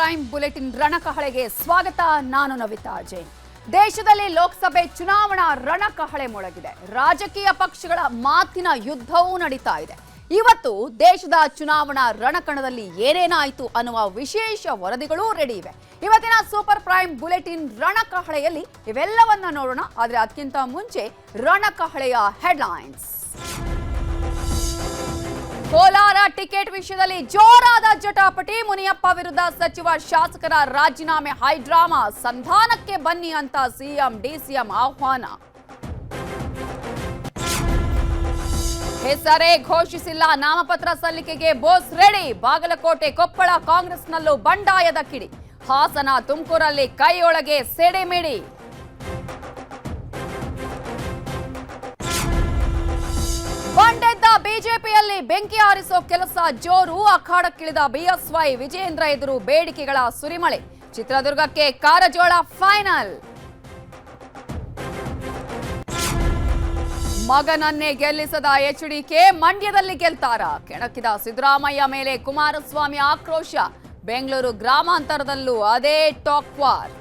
Prime bulletin ರಣಕಹಳೆಗೆ ಸ್ವಾಗತ, ನಾನು ನವಿತಾ ಜೈನ್. ದೇಶದಲ್ಲಿ ಲೋಕಸಭೆ ಚುನಾವಣಾ ರಣಕಹಳೆ ಮೊಳಗಿದೆ. ರಾಜಕೀಯ ಪಕ್ಷಗಳ ಮಾತಿನ ಯುದ್ಧವೂ ನಡೀತಾ ಇದೆ. ಇವತ್ತು ದೇಶದ ಚುನಾವಣಾ ರಣಕಣದಲ್ಲಿ ಏನೇನಾಯಿತು ಅನ್ನುವ ವಿಶೇಷ ವರದಿಗಳು ರೆಡಿ ಇವೆ. ಇವತ್ತಿನ ಸೂಪರ್ ಪ್ರೈಮ್ ಬುಲೆಟಿನ್ ರಣಕಹಳೆಯಲ್ಲಿ ಇವೆಲ್ಲವನ್ನ ನೋಡೋಣ, ಆದರೆ ಅದಕ್ಕಿಂತ ಮುಂಚೆ ರಣಕಹಳೆಯ ಹೆಡ್ಲೈನ್ಸ್ ಕೋಲಾರ ಟಿಕೆಟ್ ವಿಷಯದಲ್ಲಿ ಜೋರಾದ ಜಟಾಪಟಿ. ಮುನಿಯಪ್ಪ ವಿರುದ್ಧ ಸಚಿವ ಶಾಸಕರ ರಾಜೀನಾಮೆ ಹೈಡ್ರಾಮಾ. ಸಂಧಾನಕ್ಕೆ ಬನ್ನಿ ಅಂತ ಸಿಎಂ, ಡಿಸಿಎಂ ಆಹ್ವಾನ. ಹೆಸರೇ ಘೋಷಿಸಿಲ್ಲ. ನಾಮಪತ್ರ ಸಲ್ಲಿಕೆಗೆ ಬೋಸ್ ರೆಡಿ. ಬಾಗಲಕೋಟೆ ಕೊಪ್ಪಳ ಕಾಂಗ್ರೆಸ್ನಲ್ಲೂ ಬಂಡಾಯದ ಕಿಡಿ. ಹಾಸನ ತುಮಕೂರಲ್ಲಿ ಕೈಯೊಳಗೆ ಸೆಡೆಮಿಡಿ. ಬಂಡೆದ್ದ ಬಿಜೆಪಿಯಲ್ಲಿ ಬೆಂಕಿ ಹಾರಿಸೋ ಕೆಲಸ ಜೋರು, ಅಖಾಡಕ್ಕಿಳಿದ ಬಿಎಸ್ವೈ ವಿಜೇಂದ್ರ ಎದುರು ಬೇಡಿಕೆಗಳ ಸುರಿಮಳೆ. ಚಿತ್ರದುರ್ಗಕ್ಕೆ ಕಾರಜೋಳ ಫೈನಲ್. ಮಗನನ್ನೇ ಗೆಲ್ಲಿಸದ ಎಚ್ಡಿಕೆ ಮಂಡ್ಯದಲ್ಲಿ ಗೆಲ್ತಾರ. ಕೆಣಕಿದ ಸಿದ್ದರಾಮಯ್ಯ ಮೇಲೆ ಕುಮಾರಸ್ವಾಮಿ ಆಕ್ರೋಶ. ಬೆಂಗಳೂರು ಗ್ರಾಮಾಂತರದಲ್ಲೂ ಅದೇ ಟಾಕ್ ವಾರ್.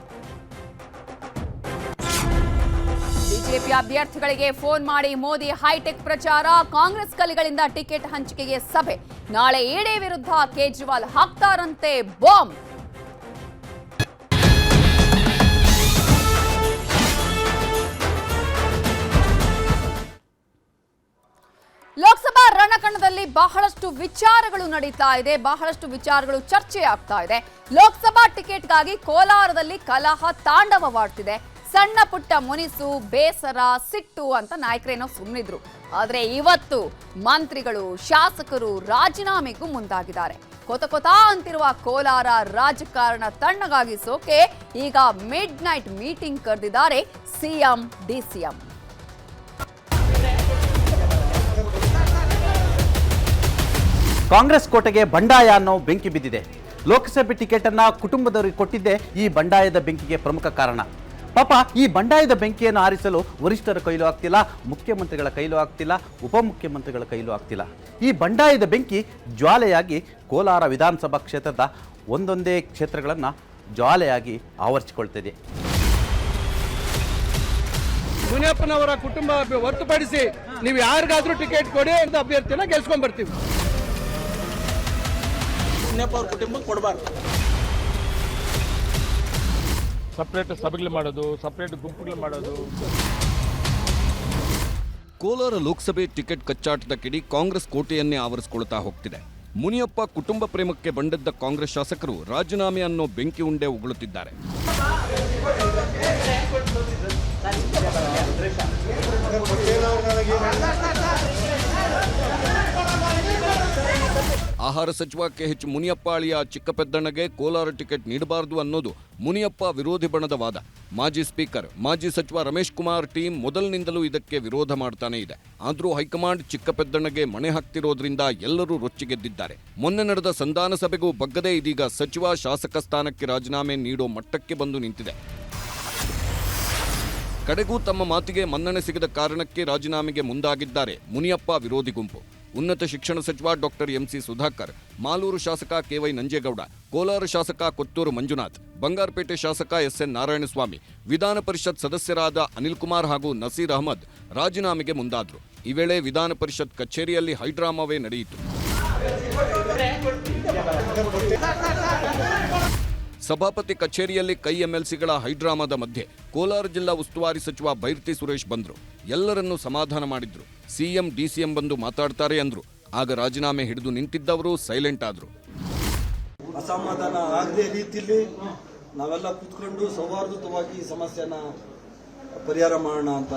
ಬಿಜೆಪಿ ಅಭ್ಯರ್ಥಿಗಳಿಗೆ ಫೋನ್ ಮಾಡಿ ಮೋದಿ ಹೈಟೆಕ್ ಪ್ರಚಾರ, ಕಾಂಗ್ರೆಸ್ ಕಲಿಗಳಿಂದ ಟಿಕೆಟ್ ಹಂಚಿಕೆಗೆ ಸಭೆ. ನಾಳೆ ಏಡೆ ವಿರುದ್ಧ ಕೇಜ್ರಿವಾಲ್ ಹಾಕ್ತಾರಂತೆ ಬಾಂಬ್. ಲೋಕಸಭಾ ರಣಕಣದಲ್ಲಿ ಬಹಳಷ್ಟು ವಿಚಾರಗಳು ನಡೀತಾ ಇದೆ. ಬಹಳಷ್ಟು ವಿಚಾರಗಳು ಚರ್ಚೆ ಆಗ್ತಾ ಇದೆ. ಲೋಕಸಭಾ ಟಿಕೆಟ್ಗಾಗಿ ಕೋಲಾರದಲ್ಲಿ ಕಲಹ ತಾಂಡವವಾಡ್ತಿದೆ. ಸಣ್ಣ ಪುಟ್ಟ ಮುನಿಸು, ಬೇಸರ, ಸಿಟ್ಟು ಅಂತ ನಾಯಕರೇನೋ ಸುಮ್ಮನಿದ್ರು ಆದ್ರೆ ಇವತ್ತು ಮಂತ್ರಿಗಳು, ಶಾಸಕರು ರಾಜೀನಾಮೆಗೂ ಮುಂದಾಗಿದ್ದಾರೆ. ಕೊತ ಕೊತ ಅಂತಿರುವ ಕೋಲಾರ ರಾಜಕಾರಣ ತಣ್ಣಗಾಗಿಸೋಕೆ ಈಗ ಮಿಡ್ ನೈಟ್ ಮೀಟಿಂಗ್ ಕರೆದಿದ್ದಾರೆ ಸಿಎಂ, ಡಿಸಿಎಂ. ಕಾಂಗ್ರೆಸ್ ಕೋಟೆಗೆ ಬಂಡಾಯ ಅನ್ನೋ ಬೆಂಕಿ ಬಿದ್ದಿದೆ. ಲೋಕಸಭೆ ಟಿಕೆಟ್ ಅನ್ನ ಕುಟುಂಬದವರಿಗೆ ಕೊಟ್ಟಿದ್ದೆ ಈ ಬಂಡಾಯದ ಬೆಂಕಿಗೆ ಪ್ರಮುಖ ಕಾರಣ. ಪಾಪ ಈ ಬಂಡಾಯದ ಬೆಂಕಿಯನ್ನು ಆರಿಸಲು ವರಿಷ್ಠರ ಕೈಲೂ ಆಗ್ತಿಲ್ಲ ಮುಖ್ಯಮಂತ್ರಿಗಳ ಕೈಲೂ ಆಗ್ತಿಲ್ಲ ಉಪಮುಖ್ಯಮಂತ್ರಿಗಳ ಕೈಲೂ ಆಗ್ತಿಲ್ಲ. ಈ ಬಂಡಾಯದ ಬೆಂಕಿ ಜ್ವಾಲೆಯಾಗಿ ಕೋಲಾರ ವಿಧಾನಸಭಾ ಕ್ಷೇತ್ರದ ಒಂದೊಂದೇ ಕ್ಷೇತ್ರಗಳನ್ನು ಜ್ವಾಲೆಯಾಗಿ ಆವರಿಸಿಕೊಳ್ತಿದೆ. ಮುನಿಯಪ್ಪನವರ ಕುಟುಂಬ ಹೊರತುಪಡಿಸಿ ನೀವು ಯಾರಿಗಾದ್ರೂ ಟಿಕೆಟ್ ಕೊಡಿ ಅಂತ ಅಭ್ಯರ್ಥಿನ ಗೆಲ್ಸ್ಕೊಂಡ್ ಬರ್ತೀವಿ ಮುನಿಯಪ್ಪ ಅವ್ರ ಕುಟುಂಬಕ್ಕೆ ಕೊಡಬಾರ್ದು. ಸಪ್ರೇಟ್ ಸಭೆಗಳು ಮಾಡೋದು ಸಪ್ರೇಟ್ ಗುಂಪುಗಳು ಮಾಡೋದು. ಕೋಲಾರ ಲೋಕಸಭೆ ಟಿಕೆಟ್ ಕಚ್ಚಾಟದ ಕಿಡಿ ಕಾಂಗ್ರೆಸ್ ಕೋಟೆಯನ್ನೇ ಆವರಿಸಿಕೊಳ್ತಾ ಹೋಗ್ತಿದೆ. ಮುನಿಯಪ್ಪ ಕುಟುಂಬ ಪ್ರೇಮಕ್ಕೆ ಬಂಡದ್ದ ಕಾಂಗ್ರೆಸ್ ಶಾಸಕರು ರಾಜೀನಾಮೆ ಅನ್ನೋ ಬೆಂಕಿ ಉಂಡೆ ಉಗುಳುತ್ತಿದ್ದಾರೆ. ಆಹಾರ ಸಚಿವ ಕೆಎಚ್ ಮುನಿಯಪ್ಪ ಅಳಿಯ ಚಿಕ್ಕಪೆದ್ದಣ್ಣಗೆ ಕೋಲಾರ ಟಿಕೆಟ್ ನೀಡಬಾರದು ಅನ್ನೋದು ಮುನಿಯಪ್ಪ ವಿರೋಧಿ ಬಣದ ವಾದ. ಮಾಜಿ ಸ್ಪೀಕರ್, ಮಾಜಿ ಸಚಿವ ರಮೇಶ್ ಕುಮಾರ್ ಟೀಮ್ ಮೊದಲಿನಿಂದಲೂ ಇದಕ್ಕೆ ವಿರೋಧ ಮಾಡ್ತಾನೆ ಇದೆ. ಆದರೂ ಹೈಕಮಾಂಡ್ ಚಿಕ್ಕಪೆದ್ದಣ್ಣಗೆ ಮಣೆ ಹಾಕ್ತಿರೋದ್ರಿಂದ ಎಲ್ಲರೂ ರೊಚ್ಚಿಗೆದ್ದಿದ್ದಾರೆ. ಮೊನ್ನೆ ನಡೆದ ಸಂಧಾನ ಸಭೆಗೂ ಬಗ್ಗದೇ ಇದೀಗ ಸಚಿವ ಶಾಸಕ ಸ್ಥಾನಕ್ಕೆ ರಾಜೀನಾಮೆ ನೀಡೋ ಮಟ್ಟಕ್ಕೆ ಬಂದು ನಿಂತಿದೆ. ಕಡೆಗೂ ತಮ್ಮ ಮಾತಿಗೆ ಮನ್ನಣೆ ಸಿಗದ ಕಾರಣಕ್ಕೆ ರಾಜೀನಾಮೆಗೆ ಮುಂದಾಗಿದ್ದಾರೆ ಮುನಿಯಪ್ಪ ವಿರೋಧಿ ಗುಂಪು. ಉನ್ನತ ಶಿಕ್ಷಣ ಸಚಿವ ಡಾಕ್ಟರ್ ಎಂಸಿ ಸುಧಾಕರ್, ಮಾಲೂರು ಶಾಸಕ ಕೆವೈ ನಂಜೇಗೌಡ, ಕೋಲಾರ ಶಾಸಕ ಕೊತ್ತೂರು ಮಂಜುನಾಥ್, ಬಂಗಾರಪೇಟೆ ಶಾಸಕ ಎಸ್ಎನ್ ನಾರಾಯಣಸ್ವಾಮಿ, ವಿಧಾನ ಪರಿಷತ್ ಸದಸ್ಯರಾದ ಅನಿಲ್ ಕುಮಾರ್ ಹಾಗೂ ನಸೀರ್ ಅಹಮದ್ ರಾಜೀನಾಮೆಗೆ ಮುಂದಾದರು. ಈ ವೇಳೆ ವಿಧಾನ ಪರಿಷತ್ ಕಚೇರಿಯಲ್ಲಿ ಹೈಡ್ರಾಮಾವೇ ನಡೆಯಿತು. ಸಭಾಪತಿ ಕಚೇರಿಯಲ್ಲಿ ಕೈ ಎಂಎಲ್ಸಿಗಳ ಹೈಡ್ರಾಮಾದ ಮಧ್ಯೆ ಕೋಲಾರ ಜಿಲ್ಲಾ ಉಸ್ತುವಾರಿ ಸಚಿವ ಬೈರ್ತಿ ಸುರೇಶ್ ಬಂದ್ರು. ಎಲ್ಲರನ್ನೂ ಸಮಾಧಾನ ಮಾಡಿದ್ರು. ಸಿಎಂ, ಡಿಸಿಎಂ ಬಂದು ಮಾತಾಡ್ತಾರೆ ಅಂದ್ರು. ಆಗ ರಾಜೀನಾಮೆ ಹಿಡಿದು ನಿಂತಿದ್ದವರು ಸೈಲೆಂಟ್ ಆದ್ರು. ಅಸಮಾಧಾನ ಆಗದೆ ರೀತಿಯಲ್ಲಿ ನಾವೆಲ್ಲ ಕುತ್ಕೊಂಡು ಸೌಹಾರ್ದಯುತವಾಗಿ ಸಮಸ್ಯೆನ ಪರಿಹಾರ ಮಾಡೋಣ ಅಂತ